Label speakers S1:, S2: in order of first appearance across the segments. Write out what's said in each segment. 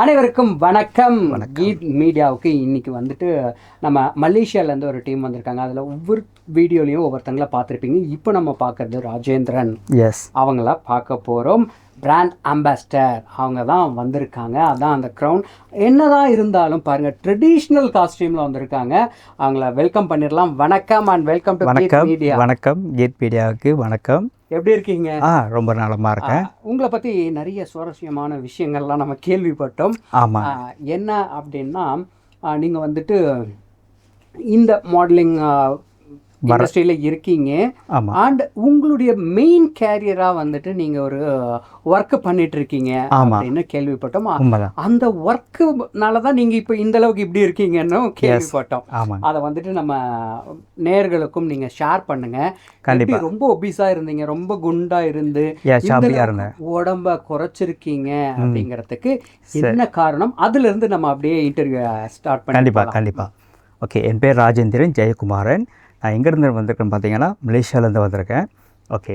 S1: அனைவருக்கும் வணக்கம். கீத் மீடியாவுக்கு இன்னைக்கு வந்துட்டு நம்ம மலேசியாலேருந்து ஒரு டீம் வந்திருக்காங்க. அதில் ஒவ்வொரு வீடியோலையும் ஒவ்வொருத்தங்கள பார்த்துருப்பீங்க. இப்போ நம்ம பார்க்கறது ராஜேந்திரன்.
S2: எஸ்
S1: அவங்கள பார்க்க போகிறோம் பிராண்ட் அம்பாஸ்டர் அவங்க தான் வந்திருக்காங்க. அதான் அந்த க்ரௌன் என்னதான் இருந்தாலும் பாருங்க ட்ரெடிஷ்னல் காஸ்டியூமில் வந்திருக்காங்க. அவங்கள வெல்கம் பண்ணிடலாம். வணக்கம் அண்ட் வெல்கம் டு
S2: வணக்கம்.
S1: மீடியா
S2: வணக்கம். கேட் மீடியாவுக்கு வணக்கம்.
S1: எப்படி இருக்கீங்க?
S2: ஆ ரொம்ப நலமா இருக்கேன்.
S1: உங்களை பற்றி நிறைய சுவாரஸ்யமான விஷயங்கள்லாம் நம்ம கேள்விப்பட்டோம்.
S2: ஆமா.
S1: ஆ, என்ன அப்படின்னா நீங்கள் வந்துட்டு இந்த மாடலிங் இண்டஸ்ட்ரியில் இருக்கீங்க. அண்ட் உங்களுடைய மெயின் கேரியராக வந்துட்டு நீங்கள் ஒரு ஒர்க் பண்ணிட்டு இருக்கீங்க. அப்படின்னு கேள்விப்பட்டோம்? அந்த ஒர்க்குனால தான் நீங்கள் இப்போ இந்த அளவுக்கு இப்படி இருக்கீங்கன்னு கேள்விப்பட்டோம். அதை வந்துட்டு நம்ம நேர்களுக்கும் நீங்கள் ஷேர் பண்ணுங்க.
S2: கண்டிப்பா.
S1: எப்படி ரொம்ப ஒபிஸாக இருந்தீங்க? ரொம்ப குண்டா இருந்து உடம்ப குறைச்சிருக்கீங்க அப்படிங்கிறதுக்கு என்ன காரணம்? அதுல இருந்து நம்ம அப்படியே இன்டர்வியூ ஸ்டார்ட் பண்ணி
S2: கண்டிப்பா
S1: போலாம்.
S2: கண்டிப்பா. ஓகே என் பேர் ராஜேந்திரன் ஜெயக்குமாரன். நான் எங்கேருந்து வந்திருக்கேன்னு பார்த்தீங்கன்னா மலேசியாவிலேருந்து வந்திருக்கேன். ஓகே.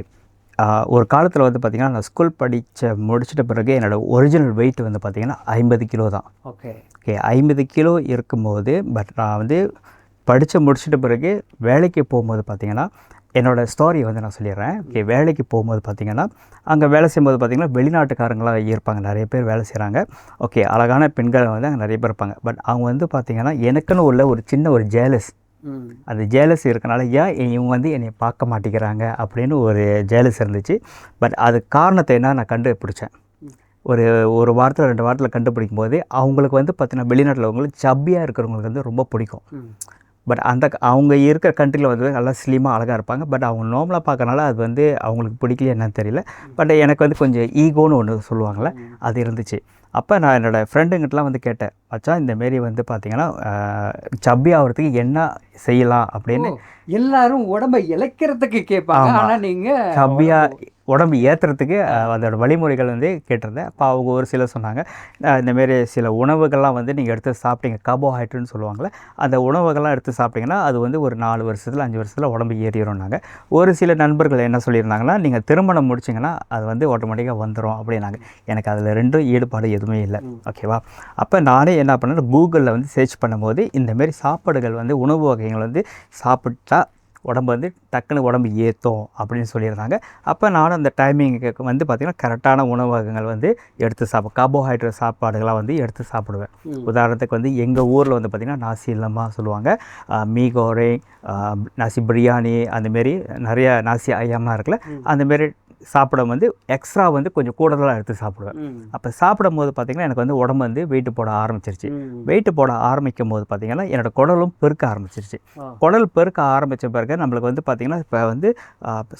S2: ஒரு காலத்தில் வந்து பார்த்தீங்கன்னா நான் ஸ்கூல் படித்த முடிச்சிட்ட பிறகு என்னோட ஒரிஜினல் வெயிட் வந்து பார்த்தீங்கன்னா ஐம்பது கிலோ தான்.
S1: ஓகே.
S2: ஓகே ஐம்பது கிலோ இருக்கும்போது பட் நான் வந்து படித்து முடிச்சிட்ட பிறகு வேலைக்கு போகும்போது பார்த்தீங்கன்னா என்னோடய ஸ்டோரி வந்து நான் சொல்லிடுறேன். ஓகே வேலைக்கு போகும்போது பார்த்தீங்கன்னா அங்கே வேலை செய்யும்போது பார்த்தீங்கன்னா வெளிநாட்டுக்காரங்களாம் இருப்பாங்க. நிறைய பேர் வேலை செய்கிறாங்க ஓகே அழகான பெண்கள் வந்து அங்கே நிறைய பேர் இருப்பாங்க. பட் அவங்க வந்து பார்த்தீங்கன்னா எனக்குன்னு உள்ள ஒரு சின்ன ஒரு ஜேலஸ் அந்த ஜேலஸ் இருக்கனால ஏன் இவங்க வந்து என்னை பார்க்க மாட்டேங்கிறாங்க அப்படின்னு ஒரு ஜேலஸ் இருந்துச்சு. பட் அது காரணத்தை என்ன நான் கண்டுபிடிச்சேன். ஒரு ஒரு வாரத்தில் ரெண்டு வாரத்தில் கண்டுபிடிக்கும் போது அவங்களுக்கு வந்து பார்த்தீங்கன்னா வெளிநாட்டில் அவங்களுக்கு சப்பியாக இருக்கிறவங்களுக்கு வந்து ரொம்ப பிடிக்கும். பட் அந்த அவங்க இருக்கிற கண்ட்ரியில் வந்து நல்லா ஸ்லிமாக அழகாக இருப்பாங்க. பட் அவங்க நார்மலாக பார்க்கறனால அது வந்து அவங்களுக்கு பிடிக்கல என்னன்னு தெரியல. பட் எனக்கு வந்து கொஞ்சம் ஈகோன்னு ஒன்று சொல்லுவாங்கள்ல அது இருந்துச்சு. அப்போ நான் என்னோடய ஃப்ரெண்டுங்கிட்டலாம் வந்து கேட்டேன். மச்சான் இந்த மாரி வந்து பார்த்தீங்கன்னா சப்பி ஆகிறதுக்கு என்ன செய்யலாம் அப்படின்னு
S1: எல்லாரும் உடம்ப இழைக்கிறதுக்கு கேட்பாங்க.
S2: ஆமா.
S1: ஆனா நீங்க
S2: சப்பியாக உடம்பு ஏற்றுறதுக்கு அதோட வழிமுறைகள் வந்து கேட்டிருந்தேன். அப்போ அவங்க ஒரு சிலர் சொன்னாங்க அஹ் இந்த மாரி சில உணவுகள்லாம் வந்து நீங்கள் எடுத்து சாப்பிட்டீங்க கார்போஹைட்ரேட்னு சொல்லுவாங்கள்ல அந்த உணவுகள்லாம் எடுத்து சாப்பிட்டீங்கன்னா அது வந்து ஒரு நாலு வருஷத்தில் அஞ்சு வருஷத்தில் உடம்பு ஏறிடும்னாங்க. ஒரு சில நண்பர்கள் என்ன சொல்லியிருந்தாங்கன்னா நீங்கள் திருமணம் முடிச்சிங்கன்னா அது வந்து ஆட்டோமேட்டிக்காக வந்துடும் அப்படின்னாங்க. எனக்கு அதில் ரெண்டும் ஈடுபாடு எதுவுமே இல்லை. ஓகேவா? அப்போ நானே என்ன பண்ணேன் கூகுளில் வந்து சர்ச் பண்ணும்போது இந்த மாரி சாப்பாடுகள் வந்து உணவு வகைகள் வந்து சாப்பிட்டா உடம்பு வந்து டக்குன்னு உடம்பு ஏற்றும் அப்படின்னு சொல்லியிருந்தாங்க. அப்போ நானும் அந்த டைமிங்க்கு வந்து பார்த்திங்கன்னா கரெக்டான உணவகங்கள் வந்து எடுத்து சாப்பிட கார்போஹைட்ரேட் சாப்பாடுகளாக வந்து எடுத்து சாப்பிடுவேன். உதாரணத்துக்கு வந்து எங்கள் ஊரில் வந்து பார்த்திங்கன்னா நாசி இல்லமா சொல்லுவாங்க. ஆஹ் மீ கோரே நாசி பிரியாணி அந்தமாரி நிறைய நாசி ஐயம்லாம் இருக்குல்ல அந்தமாரி சாப்பிட வந்து எக்ஸ்ட்ரா வந்து கொஞ்சம் கூடுதலாக எடுத்து சாப்பிடுவேன். அப்போ சாப்பிடும் போது பார்த்திங்கன்னா எனக்கு வந்து உடம்பு வந்து வெயிட்டு போட ஆரம்பிச்சிருச்சு. வெயிட்டு போட ஆரம்பிக்கும் போது பார்த்திங்கன்னா என்னோட குடலும் பெருக்க ஆரம்பிச்சிருச்சு. குடல் பெருக்க ஆரம்பித்த பிறகு நம்மளுக்கு வந்து பார்த்திங்கன்னா இப்போ வந்து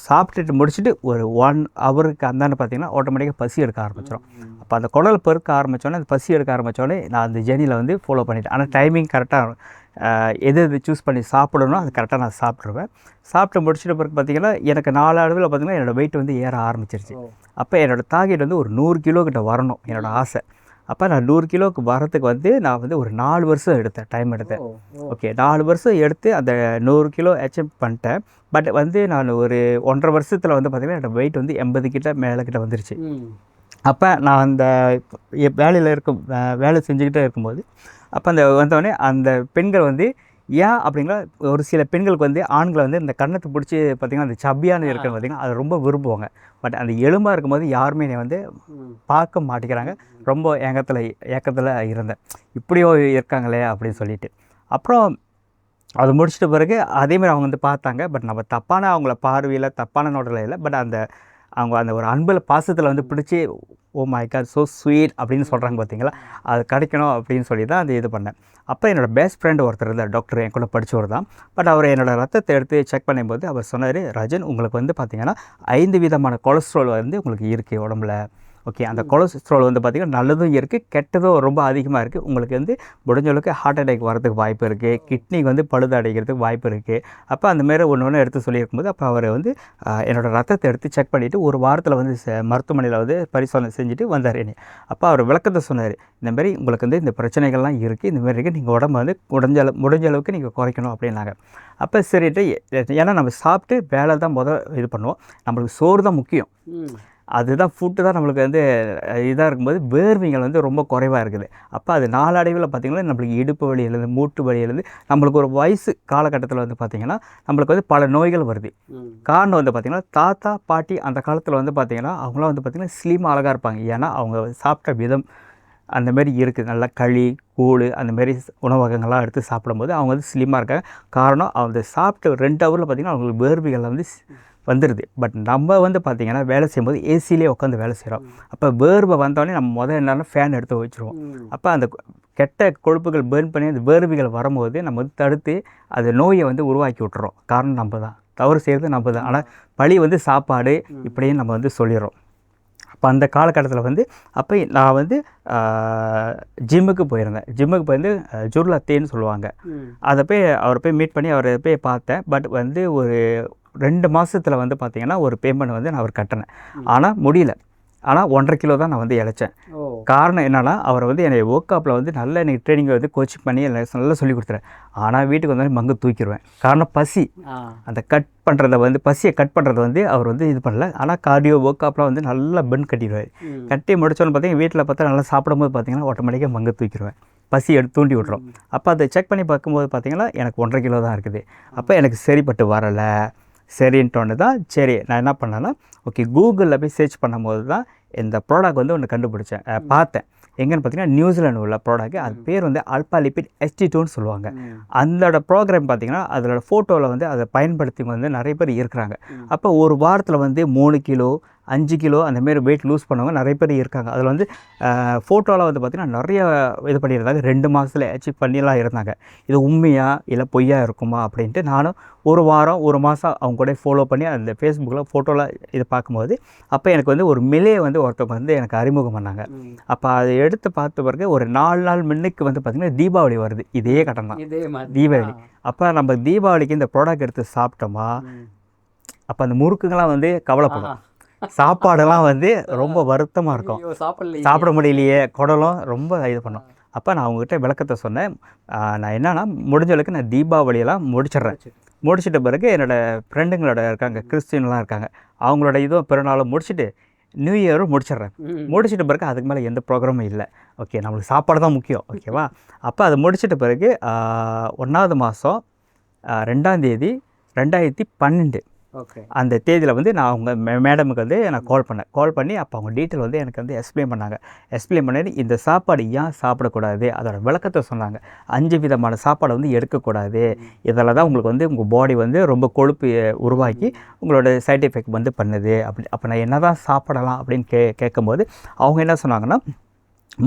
S2: சாப்பிட்டுட்டு முடிச்சுட்டு ஒரு ஒன் ஹவருக்கு அந்தாண்டு பார்த்திங்கன்னா ஆட்டோமேட்டிக்காக பசி எடுக்க ஆரம்பிச்சிடும் அப்போ அந்த குடல் பெருக்க ஆரம்பித்தோடனே அந்த பசி எடுக்க ஆரம்பித்தோடனே நான் அந்த ஜெர்னியில் வந்து ஃபாலோ பண்ணிட்டேன் ஆனால் டைமிங் கரெக்டாக எது எது சூஸ் பண்ணி சாப்பிடணும் அது கரெக்டாக நான் சாப்பிட்ருவேன். சாப்பிட்டு முடிச்சிட்ட பிறகு பார்த்திங்கன்னா எனக்கு நாலு அளவில் பார்த்திங்கன்னா என்னோடய வெயிட் வந்து ஏற ஆரம்பிச்சிருச்சு. அப்போ என்னோடய டார்கெட் வந்து ஒரு நூறு கிலோ கிட்ட வரணும் என்னோடய ஆசை. அப்போ நான் நூறு கிலோவுக்கு வரத்துக்கு வந்து நான் வந்து ஒரு நாலு வருஷம் எடுத்தேன் டைம் எடுத்தேன். ஓகே நாலு வருஷம் எடுத்து அந்த நூறு கிலோ அச்சீவ் பண்ணிட்டேன். பட் வந்து நான் ஒரு ஒன்றரை வருஷத்தில் வந்து பார்த்திங்கன்னா என்னோட வெயிட் வந்து எண்பது கிட்ட மேலே கிட்ட வந்துருச்சு. அப்போ நான் அந்த வேலையில் இருக்கும் வே- வேலை செஞ்சுக்கிட்டே இருக்கும்போது அப்போ அந்த வந்தோடனே அந்த பெண்கள் வந்து ஏன்? அப்படிங்களா ஒரு சில பெண்களுக்கு வந்து ஆண்களை வந்து இந்த கண்ணத்தை பிடிச்சி பார்த்திங்கன்னா அந்த சப்பியான இருக்கிற பார்த்திங்கன்னா அதை ரொம்ப விரும்புவாங்க. பட் அந்த எலும்பாக இருக்கும்போது யாருமே என்னை வந்து. பார்க்க மாட்டேங்கிறாங்க. ரொம்ப ஏக்கத்தில் ஏக்கத்தில் இருந்தேன். இப்படியோ இருக்காங்களே அப்படின்னு சொல்லிட்டு. அப்புறம் அது முடிச்சிட்ட பிறகு அதேமாதிரி அவங்க வந்து பார்த்தாங்க. பட் நம்ம தப்பான அவங்கள பார்வையில் தப்பான நோட்டில் இல்லை. பட் அந்த அவங்க அந்த ஒரு அன்பில் பாசத்தில் வந்து பிடிச்சி oh my car so sweet அப்படின்னு சொல்கிறாங்க பார்த்தீங்களா அது கிடைக்கணும் அப்படின்னு சொல்லி தான் அந்த இது பண்ணேன். அப்போ என்னோடய பெஸ்ட் ஃப்ரெண்டு ஒருத்தர் இருந்தார் டாக்டர் என் கூட படித்தவர் தான். பட் அவர் என்னோடய ரத்தத்தை எடுத்து செக் பண்ணும்போது அவர் சொன்னார் ரஜன் உங்களுக்கு வந்து பார்த்திங்கன்னா ஐந்து விதமான கொலஸ்ட்ரால் வந்து உங்களுக்கு இருக்குது உடம்புல. ஓகே அந்த கொலஸ்ட்ரால் வந்து பார்த்திங்கன்னா நல்லதும் இருக்குது கெட்டதும் ரொம்ப அதிகமாக இருக்குது உங்களுக்கு வந்து முடிஞ்ச அளவுக்கு ஹார்ட் அட்டாக் வரதுக்கு வாய்ப்பு இருக்குது கிட்னிக்கு வந்து பழுது அடைக்கிறதுக்கு வாய்ப்பு இருக்குது அப்போ அந்த மாரி ஒன்று ஒன்று எடுத்து சொல்லியிருக்கும்போது அப்போ அவர் வந்து ஆஹ், என்னோட ரத்தத்தை எடுத்து செக் பண்ணிவிட்டு ஒரு வாரத்தில் வந்து ச- மருத்துவமனையில் வந்து பரிசோதனை செஞ்சுட்டு வந்தார் என்னை. அப்போ அவர் விளக்கத்தை சொன்னார் இந்த மாதிரி உங்களுக்கு வந்து இந்த பிரச்சனைகள்லாம் இருக்குது இந்த மாதிரி இருக்குது நீங்கள் உடம்பு வந்து முடிஞ்ச முடிஞ்ச அளவுக்கு நீங்கள் குறைக்கணும் அப்படின்னாங்க. அப்போ சரிட்டு ஏன்னா நம்ம சாப்பிட்டு வேலை தான் முதல் இது பண்ணுவோம் நம்மளுக்கு சோறு தான் முக்கியம். அதுதான் ஃபுட்டு தான் நம்மளுக்கு வந்து இதாக இருக்கும்போது வேர்வைகள் வந்து ரொம்ப குறைவாக இருக்குது. அப்போ அது நாளடைவில் பார்த்திங்கன்னா நம்மளுக்கு இடுப்பு வலியிலேருந்து மூட்டு வலியிலேருந்து நம்மளுக்கு ஒரு வயசு காலகட்டத்தில் வந்து பார்த்திங்கன்னா நம்மளுக்கு வந்து பல நோய்கள் வருது. காரணம் வந்து பார்த்திங்கன்னா தாத்தா பாட்டி அந்த காலத்தில் வந்து பார்த்திங்கன்னா அவங்களாம் வந்து பார்த்திங்கன்னா ஸ்லிம் அழகாக இருப்பாங்க. ஏன்னா அவங்க சாப்பிட்ட விதம் அந்த மாதிரி இருக்குது. நல்லா களி கூழ் அந்த மாதிரி உணவகங்கள்லாம் எடுத்து சாப்பிடும்போது அவங்க வந்து ஸ்லிம்மாக இருக்காங்க. காரணம் அவங்க சாப்பிட்டு ரெண்டு ஹவரில் பார்த்திங்கன்னா அவங்களுக்கு வேர்வைகள் வந்து வந்துடுது பட் நம்ம வந்து பார்த்திங்கன்னா வேலை செய்யும்போது ஏசிலே உட்காந்து வேலை செய்கிறோம் அப்போ வேர்வை வந்தோடனே நம்ம முதல் என்னன்னா ஃபேன் எடுத்து வச்சுருவோம். அப்போ அந்த கெட்ட கொழுப்புகள் பேர்ன் பண்ணி அந்த வேர்வைகள் வரும்போது நம்ம வந்து தடுத்து அது நோயை வந்து உருவாக்கி விட்டுறோம். காரணம் நம்ம தான். தவறு செய்கிறது நம்ம தான். ஆனால் பழி வந்து சாப்பாடு இப்படின்னு நம்ம வந்து சொல்லிடுறோம் அப்போ அந்த காலகட்டத்தில் வந்து அப்போ நான் வந்து ஜிம்முக்கு போயிருந்தேன். ஜிம்முக்கு போயிருந்து ஜுர்லத்தேன்னு சொல்லுவாங்க. அதை போய் அவரை போய் மீட் பண்ணி அவரை போய் பார்த்தேன். பட் வந்து ஒரு ரெண்டு மாதத்தில் வந்து பார்த்தீங்கன்னா ஒரு பேமெண்ட் வந்து நான் அவர் கட்டினேன். ஆனால் முடியல. ஆனால் ஒன்றரை கிலோ தான் நான் வந்து இழைச்சேன். காரணம் என்னன்னா அவர் வந்து என்னை ஒர்க் அப்பில் வந்து நல்ல எனக்கு ட்ரைனிங் வந்து கோச்சிங் பண்ணி நல்லா சொல்லி கொடுத்துறேன் ஆனால் வீட்டுக்கு வந்தாலும் மங்கு தூக்கிடுவேன் காரணம் பசி. அந்த கட் பண்ணுறத வந்து பசியை கட் பண்ணுறத வந்து அவர் வந்து இது பண்ணல. ஆனால் கார்டியோ ஒர்க் அப்லாம் வந்து நல்லா பென் கட்டிடுவார். கட்டி முடிச்சோன்னு பார்த்தீங்கன்னா வீட்டில் பார்த்தா நல்லா சாப்பிடும்போது பார்த்தீங்கன்னா ஆட்டோமேட்டிக்காக மங்க தூக்கிடுவேன் பசி எடுத்து தூண்டி விட்ரும் அப்போ அதை செக் பண்ணி பார்க்கும்போது பார்த்தீங்கன்னா எனக்கு ஒன்றரை கிலோ தான் இருக்குது. அப்போ எனக்கு சரிப்பட்டு வரலை. சரின்ட்டோன்னு தான் சரி நான் என்ன பண்ணேன்னா ஓகே கூகுளில் போய் சர்ச் பண்ணும்போது தான் இந்த ப்ராடக்ட் வந்து ஒன்று கண்டுபிடிச்சேன். பார்த்தேன். எங்கன்னு பார்த்தீங்கன்னா நியூசிலாந்து உள்ள ப்ராடக்ட் அது பேர் வந்து அல்பா லிபிட் எஸ்டி டூன்னு சொல்லுவாங்க. அந்தோட ப்ரோக்ராம் பார்த்தீங்கன்னா அதோட ஃபோட்டோவில் வந்து அதை பயன்படுத்தி வந்து நிறைய பேர் இருக்கிறாங்க. அப்போ ஒரு வாரத்தில் வந்து மூணு கிலோ அஞ்சு கிலோ அந்த மாதிரி வெயிட் லூஸ் பண்ணவங்க நிறைய பேர் இருக்காங்க. அதில் வந்து ஃபோட்டோவில் வந்து பார்த்திங்கன்னா நிறைய இது பண்ணியிருந்தாங்க. ரெண்டு மாதத்தில் அச்சீவ் பண்ணிலாம் இருந்தாங்க. இது உண்மையா இல்லை பொய்யா இருக்குமா அப்படின்ட்டு நானும் ஒரு வாரம் ஒரு மாதம் அவங்க கூட ஃபாலோ பண்ணி அந்த ஃபேஸ்புக்கில் ஃபோட்டோவில் இது பார்க்கும்போது அப்போ எனக்கு வந்து ஒரு மிலையை வந்து ஒருத்தவங்க வந்து எனக்கு அறிமுகம் பண்ணாங்க. அப்போ அதை எடுத்து பார்த்த பிறகு ஒரு நாலு நாள் முன்னுக்கு வந்து பார்த்திங்கன்னா தீபாவளி வருது. இதே கட்டம் தான். தீபாவளி. அப்போ நம்ம தீபாவளிக்கு இந்த ப்ராடக்ட் எடுத்து சாப்பிட்டோமா. அப்போ அந்த முறுக்குங்கெல்லாம் வந்து கவலைப்படும். சாப்பாடெல்லாம் வந்து ரொம்ப வருத்தமாக இருக்கும். சாப்பிட முடியலையே குடலும் ரொம்ப இது பண்ணும். அப்போ நான் அவங்ககிட்ட விளக்கத்தை சொன்னேன். நான் என்னன்னா முடிஞ்சளவுக்கு நான் தீபாவளியெல்லாம் முடிச்சிடுறேன். முடிச்சிட்ட. பிறகு என்னோடய ஃப்ரெண்டுங்களோட இருக்காங்க கிறிஸ்டின்லாம் இருக்காங்க. அவங்களோட இதுவும் பிறநாளும் முடிச்சுட்டு நியூ இயரும் முடிச்சிடுறேன். முடிச்சிட்ட பிறகு அதுக்கு மேலே எந்த ப்ரோக்ராமும் இல்லை. ஓகே நம்மளுக்கு சாப்பாடு தான் முக்கியம் ஓகேவா அப்போ அதை முடிச்சிட்ட பிறகு ஒன்றாவது மாதம் ரெண்டாம் தேதி ரெண்டாயிரத்தி பன்னெண்டு.
S1: ஓகே
S2: அந்த தேதியில் வந்து நான் அவங்க மே மேடமுக்கு வந்து நான் கால் பண்ணேன். கால் பண்ணி அப்போ அவங்க டீட்டெயில் வந்து எனக்கு வந்து எக்ஸ்பிளைன் பண்ணாங்க. எக்ஸ்பிளைன் பண்ணிட்டு இந்த சாப்பாடு ஏன் சாப்பிடக்கூடாது? அதோட விளக்கத்தை சொன்னாங்க. அஞ்சு விதமான சாப்பாடை வந்து எடுக்கக்கூடாது. இதில் தான் உங்களுக்கு வந்து உங்கள் பாடி வந்து ரொம்ப கொழுப்பு உருவாக்கி உங்களோட சைட் எஃபெக்ட் வந்து பண்ணுது. அப்படி அப்போ நான் என்ன தான் சாப்பிடலாம் அப்படின்னு கே கேட்கும்போது அவங்க என்ன சொன்னாங்கன்னா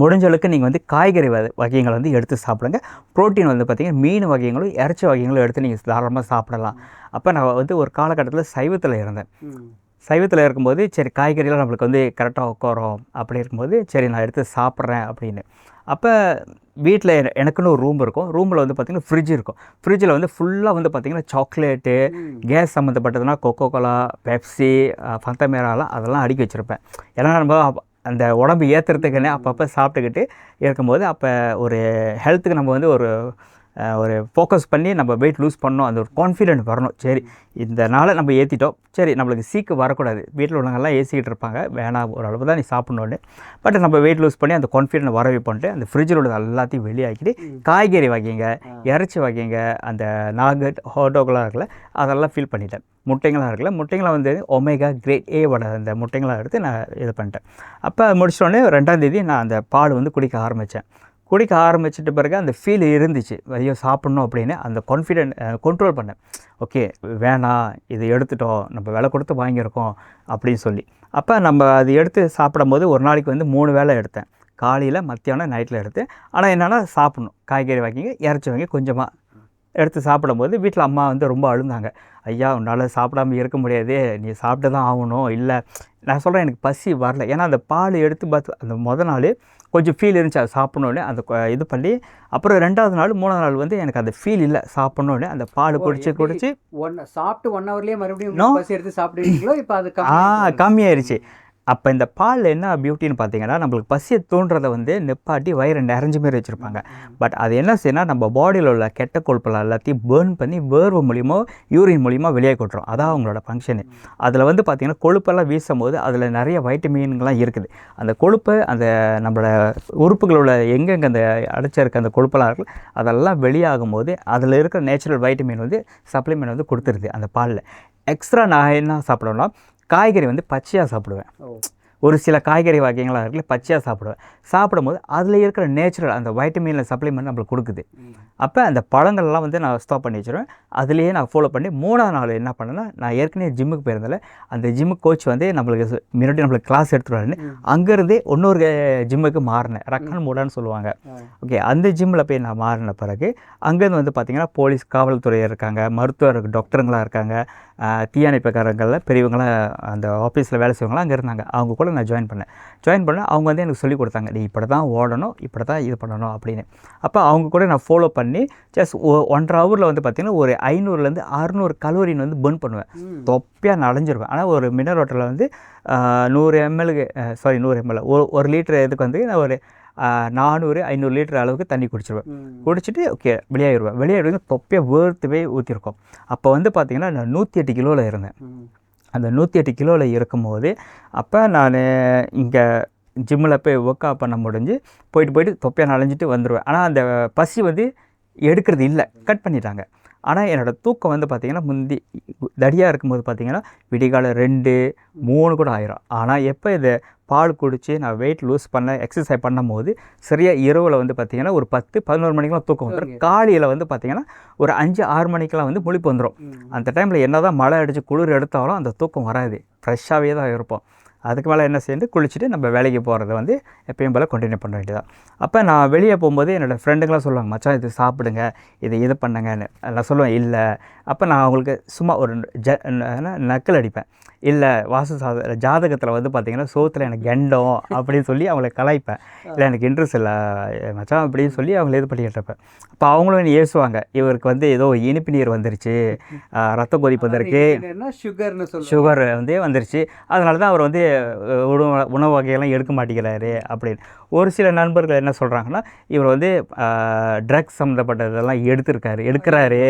S2: முடிஞ்ச அளவுக்கு நீங்கள் வந்து காய்கறி வகை வகைகளை வந்து எடுத்து சாப்பிடுங்க. புரோட்டீன் வந்து பார்த்திங்கன்னா மீன் வகைகளும் இறைச்சி வகைகளும் எடுத்து நீங்கள் தாராளமாக சாப்பிடலாம். அப்போ நான் வந்து ஒரு காலகட்டத்தில் சைவத்தில் இருந்தேன். சைவத்தில் இருக்கும்போது சரி காய்கறிலாம் நம்மளுக்கு வந்து கரெக்டாக உட்காரும். அப்படி இருக்கும்போது சரி நான் எடுத்து சாப்பிட்றேன் அப்படின்னு. அப்போ வீட்டில் எனக்குன்னு ஒரு ரூம் இருக்கும். ரூமில் வந்து பார்த்திங்கன்னா ஃப்ரிட்ஜ் இருக்கும். ஃப்ரிட்ஜில் வந்து ஃபுல்லாக வந்து பார்த்திங்கன்னா சாக்லேட்டு. கேஸ் சம்மந்தப்பட்டதுன்னா கொக்கோ கோலா பெப்சி ஃபந்தமேராலாம் அதெல்லாம் அடுக்கி வச்சுருப்பேன். ஏன்னா நம்ம அந்த உடம்பு ஏற்றுறதுக்குன்னே அப்பப்போ சாப்பிட்டுக்கிட்டு இருக்கும்போது அப்போ ஒரு ஹெல்த்துக்கு நம்ம வந்து ஒரு ஒரு ஃபோக்கஸ் பண்ணி நம்ம வெயிட் லூஸ் பண்ணோம் அந்த ஒரு கான்ஃபிடென்ட் வரணும். சரி இந்த நாளை நம்ம ஏற்றிட்டோம் சரி நம்மளுக்கு சீக்கு வரக்கூடாது. வீட்டில் உள்ளவங்கெல்லாம் ஏசிக்கிட்டு இருப்பாங்க. வேணாம் ஒரு அளவு தான் நீ சாப்பிட்ணுன்னு பட் நம்ம வெயிட் லூஸ் பண்ணி அந்த கான்ஃபிடென்ட் வர வைப்போன்ட்டு அந்த ஃப்ரிட்ஜில் உள்ளது எல்லாத்தையும் வெளியாக்கிட்டு காய்கறி வகைங்க இறைச்சி வகைங்க அந்த நாகட் ஹோட்டோகளாக இருக்குல்ல அதெல்லாம் ஃபில் பண்ணிட்டேன். முட்டைங்களாக இருக்குல்ல முட்டைங்களை வந்து ஒமேகா கிரேட் ஏவோட அந்த முட்டைங்களாக எடுத்து நான் இது பண்ணிட்டேன். அப்போ முடிச்சோடனே ரெண்டாம் தேதி நான் அந்த பால் வந்து குடிக்க ஆரம்பித்தேன் குடிக்க ஆரம்பிச்சிட்ட பிறகு அந்த ஃபீல் இருந்துச்சு. ஐயோ சாப்பிட்ணும் அப்படின்னு அந்த கான்ஃபிடென்ட் கண்ட்ரோல் பண்ணேன். ஓகே வேணாம் இதை எடுத்துட்டோம். நம்ம விலை கொடுத்து வாங்கியிருக்கோம் அப்படின்னு சொல்லி. அப்போ நம்ம அது எடுத்து சாப்பிடும்போது ஒரு நாளைக்கு வந்து மூணு வேளை எடுத்தேன். காலையில் மத்தியானம் நைட்டில் எடுத்தேன். ஆனால் என்னென்னா சாப்பிட்ணும். காய்கறி வாங்கிங்க இறச்சி வாங்கி கொஞ்சமாக எடுத்து சாப்பிடும்போது வீட்டில் அம்மா வந்து ரொம்ப அழுந்தாங்க. ஐயா உன்னால் சாப்பிடாம இருக்க முடியாது. நீ சாப்பிட்டு தான் ஆகணும். இல்லை நான் சொல்கிறேன் எனக்கு பசி வரல. ஏன்னா அந்த பால் எடுத்து பார்த்து அந்த முத நாள் கொஞ்சம் ஃபீல் இருந்துச்சு அது சாப்பிட்ணுன்னு அந்த இது பண்ணி அப்புறம் ரெண்டாவது நாள் மூணாவது நாள் வந்து எனக்கு அந்த ஃபீல் இல்லை சாப்பிட்ணுன்னு அந்த பால் குடிச்சு? குடிச்சு
S1: ஒன் சாப்பிட்டு ஒன் ஹவர்லயே மறுபடியும் எடுத்து சாப்பிடுவீங்களோ? இப்போ அது
S2: ஆ
S1: கம்மி
S2: கம்மியாயிருச்சு. அப்போ இந்த பாலில் என்ன பியூட்டின்னு பார்த்தீங்கன்னா நம்மளுக்கு பசியை தூண்டுறதை வந்து நிப்பாட்டி வயிறு நிறைஞ்ச மாரி வச்சுருப்பாங்க. பட் அது என்ன செய்யணும் நம்ம பாடியில் உள்ள கெட்ட கொழுப்பெல்லாம் எல்லாத்தையும் பேர்ன் பண்ணி வேர்வு மூலியமோ யூரின் மூலியமாக வெளியே கொட்டுறோம். அதான் அவங்களோட ஃபங்க்ஷனு அதில் வந்து பார்த்திங்கன்னா கொழுப்பெல்லாம் வீசும் போது அதில் நிறைய வைட்டமின்கள்லாம் இருக்குது. அந்த கொழுப்பை அந்த நம்மளோட உறுப்புகளோட எங்கெங்கே அந்த அடைச்சிருக்க அந்த கொழுப்பெல்லாம் இருக்கு அதெல்லாம் வெளியாகும் போது அதில் இருக்கிற நேச்சுரல் வைட்டமின் வந்து சப்ளிமெண்ட் வந்து கொடுத்துருது அந்த பாலில். எக்ஸ்ட்ரா நான் என்ன சாப்பிடணும்னா காய்கறி வந்து பச்சையாக சாப்பிடுவேன். ஒரு சில காய்கறி வகைகள்லாம் இருக்குல்ல பச்சையாக சாப்பிடுவேன். சாப்பிடும்போது அதில் இருக்கிற நேச்சுரல் அந்த வைட்டமினில் சப்ளிமெண்ட் நம்மளுக்கு கொடுக்குது. அப்போ அந்த பழங்கள்லாம் வந்து நான் ஸ்டாப் பண்ணி வச்சுருவேன். அதுலேயே நான் ஃபாலோ பண்ணி மூணாவது நாள் என்ன பண்ணேன்னா நான் ஏற்கனவே ஜிம்முக்கு போயிருந்தால அந்த ஜிம்மு கோச் வந்து நம்மளுக்கு முன்னாடி நம்மளுக்கு கிளாஸ் எடுத்துருவாருன்னு அங்கேருந்தே இன்னொரு ஜிம்முக்கு மாறினேன். ரக்கன் மூடான்னு சொல்லுவாங்க. ஓகே அந்த ஜிம்மில் போய் நான் மாறின பிறகு அங்கேருந்து வந்து பார்த்திங்கன்னா போலீஸ் காவல்துறை இருக்காங்க மருத்துவர் டாக்டருங்களாம் இருக்காங்க தீயணைப்புக்காரங்களில் பெரியவங்களாம் அந்த ஆஃபீஸில் வேலை செய்வங்களாம் அங்கே இருந்தாங்க. அவங்க கூட நான் ஜாயின் பண்ணேன். ஜாயின் பண்ண அவங்க வந்து எனக்கு சொல்லிக் கொடுத்தாங்க நீ இப்படி தான் ஓடணும் இப்படி தான் இது பண்ணணும் அப்படின்னு. அப்போ அவங்க கூட நான் ஃபாலோ பண்ணி ஜஸ்ட் ஒன்றரை ஹவரில் வந்து பார்த்திங்கன்னா ஒரு ஐநூறுலேருந்து அறுநூறு கலோரின் வந்து burn பண்ணுவேன். தொப்பியாக நனைஞ்சிருவேன். ஆனால் ஒரு மினரல் வாட்டரில் வந்து நூறு எம்எல்க்கு சாரி நூறு எம்எல் ஒரு ஒரு லிட்டர் இதுக்கு வந்து நான் ஒரு நானூறு ஐநூறு லிட்டர் அளவுக்கு தண்ணி குடிச்சிருவேன். குடிச்சிட்டு ஓகே வெளியாகிடுவேன் வெளியாகிடுவேன் தொப்பியாக வேர்த்து போய் ஊற்றிருக்கோம் அப்போ வந்து பார்த்திங்கன்னா நான் நூற்றி எட்டு கிலோவில் இருந்தேன். அந்த நூற்றி எட்டு கிலோவில் இருக்கும்போது அப்போ நான் இங்கே ஜிம்மில் போய் ஒர்க் அவுட் பண்ண முடிஞ்சு போயிட்டு போயிட்டு தொப்பையாக நனைஞ்சிட்டு வந்துடுவேன் ஆனால் அந்த பசி வந்து எடுக்கிறது இல்லை. கட் பண்ணிட்டாங்க. ஆனால் என்னோடய தூக்கம் வந்து பார்த்திங்கன்னா முந்தி தடியாக இருக்கும்போது பார்த்திங்கன்னா விடிகால ரெண்டு மூணு கூட ஆயிரும். ஆனால் எப்போ இதை பால் குடித்து நான் வெயிட் லூஸ் பண்ண எக்ஸசைஸ் பண்ணும்போது சரியாக இரவில் வந்து பார்த்திங்கன்னா ஒரு பத்து பதினோரு மணிக்கெலாம் தூக்கம் வந்துடும் காலையில் வந்து பார்த்திங்கன்னா ஒரு அஞ்சு ஆறு மணிக்கெலாம் வந்து முழிப்பு வந்துடும் அந்த டைமில் என்ன தான் மழை அடித்து குளிர் எடுத்தாலும் அந்த தூக்கம் வராது. ஃப்ரெஷ்ஷாகவே தான் இருப்போம். அதுக்கு மேலே என்ன செய்யணும் குளிச்சுட்டு நம்ம வேலைக்கு போகிறத வந்து எப்பயும் போல் கண்டினியூ பண்ண வேண்டியதான் அப்போ நான் வெளியே போகும்போது என்னோடய ஃப்ரெண்டுங்களாம் சொல்லுவாங்க மச்சான் இது சாப்பிடுங்க இது இது பண்ணுங்கன்னு. நான் சொல்லுவேன் இல்லை. அப்போ நான் அவங்களுக்கு சும்மா ஒரு ஜ நக்கல் அடிப்பேன். இல்லை வாசு சாத ஜாதகத்தில் வந்து பார்த்தீங்கன்னா சோத்தில் எனக்கு கெண்டம் அப்படின்னு சொல்லி அவங்கள கலாய்ப்பேன். இல்லை எனக்கு இன்ட்ரெஸ்ட் இல்லை மச்சான் அப்படின்னு சொல்லி அவங்கள இது பண்ணிக்கிட்டு இருப்பேன். அப்போ அவங்களும் என்னை ஏசுவாங்க. இவருக்கு வந்து ஏதோ இனிப்பு நீர் வந்துருச்சு ரத்த கொதிப்பு வந்திருக்கு.
S1: சுகர்னு சொல்லுவாங்க.
S2: சுகர் வந்து வந்துருச்சு. அதனால தான் அவர் வந்து உணவு உணவு வகையெல்லாம் எடுக்க மாட்டேங்கிறாரு அப்படின்னு. ஒரு சில நண்பர்கள் என்ன சொல்கிறாங்கன்னா இவர் வந்து ட்ரக்ஸ் சம்மந்தப்பட்டதெல்லாம் எடுத்திருக்காரு எடுக்கிறாரு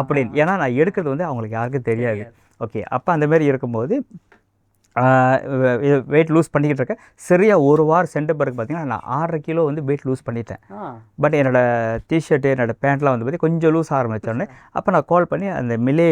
S2: அப்படின்னு. ஏன்னா நான் எடுக்கிறது வந்து அவங்களுக்கு யாருக்கும் தெரியாது. ஓகே அப்போ அந்த மாதிரி இருக்கும்போது வெயிட் லூஸ் பண்ணிக்கிட்டு இருக்கேன். சரியாக ஒரு வாரம் சென்ற பிறகு பார்த்தீங்கன்னா நான் ஆறரை கிலோ வந்து வெயிட் லூஸ் பண்ணிட்டேன். பட் என்னோடய டிஷர்ட்டு என்னோடய பேண்ட்லாம் வந்து பார்த்தி கொஞ்சம் லூஸ் ஆரம்பித்தோடனே அப்போ நான் கால் பண்ணி அந்த மிலே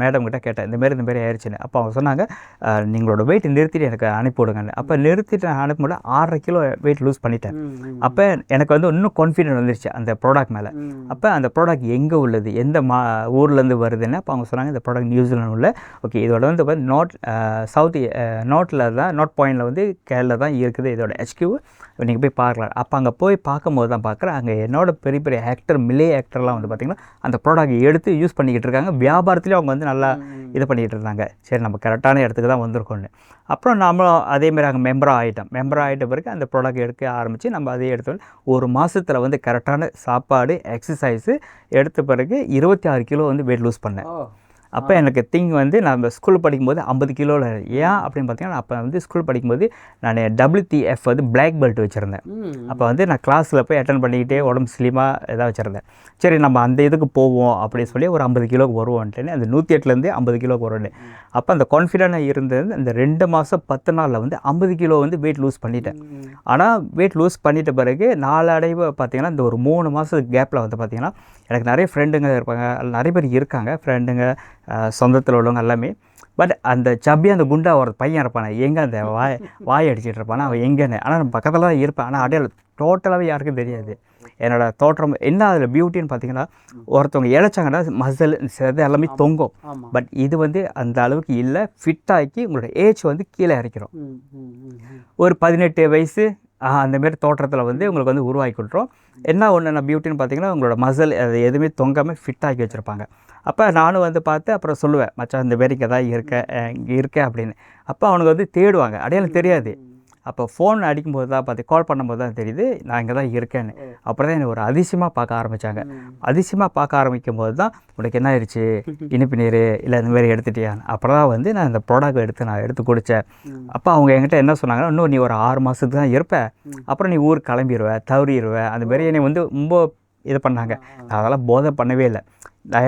S2: மேடம் கிட்ட கேட்டேன். இந்த மாதிரி இந்த மாதிரி ஆயிடுச்சுன்னு அப்போ அவங்க சொன்னாங்க "அஹ், நீங்களோட வெயிட் நிறுத்திட்டு எனக்கு அனுப்பி விடுங்கன்னு. அப்போ நிறுத்திட்டு நான் அனுப்பும்போது ஆறரை கிலோ வெயிட் லூஸ் பண்ணிட்டேன். அப்போ எனக்கு வந்து இன்னும் கான்ஃபிடென்ட் வந்துருச்சு அந்த ப்ராடக்ட் மேலே. அப்போ அந்த ப்ராடக்ட் எங்கே உள்ளது எந்த மா ஊர்லேருந்து வருதுன்னு அப்போ அவங்க சொன்னாங்க இந்த ப்ராடக்ட் நியூசிலாந்து உள்ள. ஓகே இதோட வந்து வந்து நார்த் சவுத் நார்த்தில் தான் நார்த் பாயிண்டில் வந்து கேரளா தான் இருக்குது இதோட ஹெச்கியூ நீங்கள் போய் பார்க்கலாம். அப்போ அங்கே போய் பார்க்கும்போது தான் பார்க்குறேன். அங்கே என்னோட பெரிய பெரிய ஆக்டர் மிலே ஆக்டர்லாம் வந்து பார்த்திங்கன்னா அந்த ப்ராடக்ட் எடுத்து யூஸ் பண்ணிக்கிட்டு இருக்காங்க. வியாபாரத்துலேயும் அவங்க வந்து நல்லா இது பண்ணிக்கிட்டு இருந்தாங்க. சரி நம்ம கரெக்டான இடத்துக்கு தான் வந்திருக்கோம்னு. அப்புறம் நாமளும் அதேமாரி அங்கே மெம்பராக ஆகிட்டோம் மெம்பராக ஆகிட்ட பிறகு அந்த ப்ராடக்ட் எடுக்க ஆரம்பித்து நம்ம அதே எடுத்து ஒரு மாதத்தில் வந்து கரெக்டான சாப்பாடு எக்ஸசைஸு எடுத்த பிறகு இருபத்தி ஆறு கிலோ வந்து வெயிட் லூஸ் பண்ணேன். அப்போ எனக்கு திங் வந்து நான் ஸ்கூல் படிக்கும்போது ஐம்பது கிலோவில் ஏன் அப்படின்னு பார்த்தீங்கன்னா அப்போ வந்து ஸ்கூல் படிக்கும்போது நான் டபிள்யூடிஎஃப் வந்து பிளாக் பெல்ட் வச்சுருந்தேன். அப்போ வந்து நான் கிளாஸில் போய் அட்டன் பண்ணிக்கிட்டே உடம்பு ஸ்லிமாக இதாக வச்சுருந்தேன். சரி நம்ம அந்த இதுக்கு போவோம் அப்படின்னு சொல்லி ஒரு ஐம்பது கிலோக்கு வருவோன்ட்டு அந்த நூற்றி எட்டுலேருந்து ஐம்பது கிலோக்கு வருவேன் அப்போ அந்த கான்ஃபிடென்ட்டாக இருந்தது அந்த ரெண்டு மாதம் பத்து நாளில் வந்து ஐம்பது கிலோ வந்து வெயிட் லூஸ் பண்ணிட்டேன். ஆனால் வெயிட் லூஸ் பண்ணிட்ட பிறகு நாளடைவு பார்த்தீங்கன்னா இந்த ஒரு மூணு மாதத்துக்கு கேப்பில் வந்து பார்த்தீங்கன்னா எனக்கு நிறைய ஃப்ரெண்டுங்க இருப்பாங்க. நிறைய பேர் இருக்காங்க ஃப்ரெண்டுங்க சொந்தத்தில் உள்ளவங்க எல்லாமே. பட் அந்த சப்பி அந்த குண்டா ஒரு பையன் இருப்பானே. எங்கே அந்த வாய் வாய் அடிச்சிட்டு இருப்பானா. அவன் எங்கேன்னு. ஆனால் நம்ம பக்கத்தில் தான் இருப்பேன். ஆனால் அடையாளம் டோட்டலாகவே யாருக்கும் தெரியாது. என்னோட தோற்றம் என்ன அதில் பியூட்டின்னு பார்த்தீங்கன்னா ஒருத்தவங்க இழைச்சாங்கன்னா மசில் இது எல்லாமே தொங்கும். பட் இது வந்து அந்த அளவுக்கு இல்லை. ஃபிட் ஆக்கி உங்களோட ஏஜ் வந்து கீழே இறக்கிறோம். ஒரு பதினெட்டு வயசு அந்தமாரி தோற்றத்தில் வந்து உங்களுக்கு வந்து உருவாக்கி கொடுத்துரும். என்ன ஒன்று நான் பியூட்டின்னு பார்த்தீங்கன்னா உங்களோட மசில் அது எதுவுமே தொங்காமல் ஃபிட் ஆக்கி வச்சுருப்பாங்க. அப்போ நானும் வந்து பார்த்து அப்புறம் சொல்லுவேன் மச்சான் இந்த மாரி தான் இருக்க இருக்கேன் இங்கே அப்படின்னு. அப்போ அவனுக்கு வந்து தேடுவாங்க. அடையாளம் தெரியாது. அப்போ ஃபோன் அடிக்கும்போது தான் பார்த்து கால் பண்ணும்போது தான் தெரியுது நான் இங்கே தான் இருக்கேன்னு. அப்புறம் தான் என்னை ஒரு அதிசயமாக பார்க்க ஆரம்பித்தாங்க அதிசயமாக பார்க்க ஆரம்பிக்கும் போது தான் உனக்கு என்ன ஆயிடுச்சு? இனிப்பு நீர் இல்லை இந்த மாதிரி எடுத்துட்டியான்னு. அப்புறம் தான் வந்து நான் இந்த ப்ராடக்ட் எடுத்து நான் எடுத்து குடித்தேன். அப்போ அவங்க என்கிட்ட என்ன சொன்னாங்கன்னா இன்னும் நீ ஒரு ஆறு மாதத்துக்கு தான் இருப்ப. அப்புறம் நீ ஊருக்கு கிளம்பிடுவ தவறிடுவ அந்த மாதிரி என்னை வந்து ரொம்ப இது பண்ணாங்க. நான் அதெல்லாம் போதை பண்ணவே இல்லை.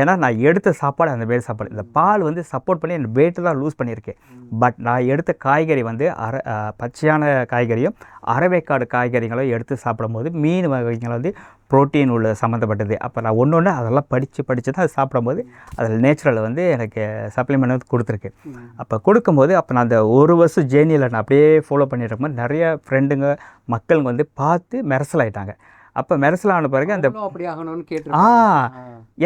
S2: ஏன்னா நான் எடுத்த சாப்பாடு அந்த மாரி சாப்பாடு. இந்த பால் வந்து சப்போர்ட் பண்ணி என் வெயிட்டு தான் லூஸ் பண்ணியிருக்கேன். பட் நான் எடுத்த காய்கறி வந்து அரை பச்சையான காய்கறியும் அரைவேக்காடு காய்கறிகளும் எடுத்து சாப்பிடும்போது மீன் வகைகள் வந்து புரோட்டீன் உள்ள சம்மந்தப்பட்டது. அப்போ நான் ஒன்று ஒன்று அதெல்லாம் படித்து படித்து தான் அது சாப்பிடும்போது அதில் நேச்சுரல் வந்து எனக்கு சப்ளிமெண்ட் வந்து கொடுத்துருக்கு. அப்போ கொடுக்கும்போது அப்போ நான் அந்த ஒரு வருஷம் ஜேர்னியில் நான் அப்படியே ஃபாலோ பண்ணிட்டு இருக்கும்போது நிறைய ஃப்ரெண்டுங்க மக்களுங்க வந்து பார்த்து மெரசல் ஆயிட்டாங்க. அப்போ மெரசல் ஆன பிறகு அந்த
S1: அப்படி ஆகணும்னு கேட்டு
S2: ஆ.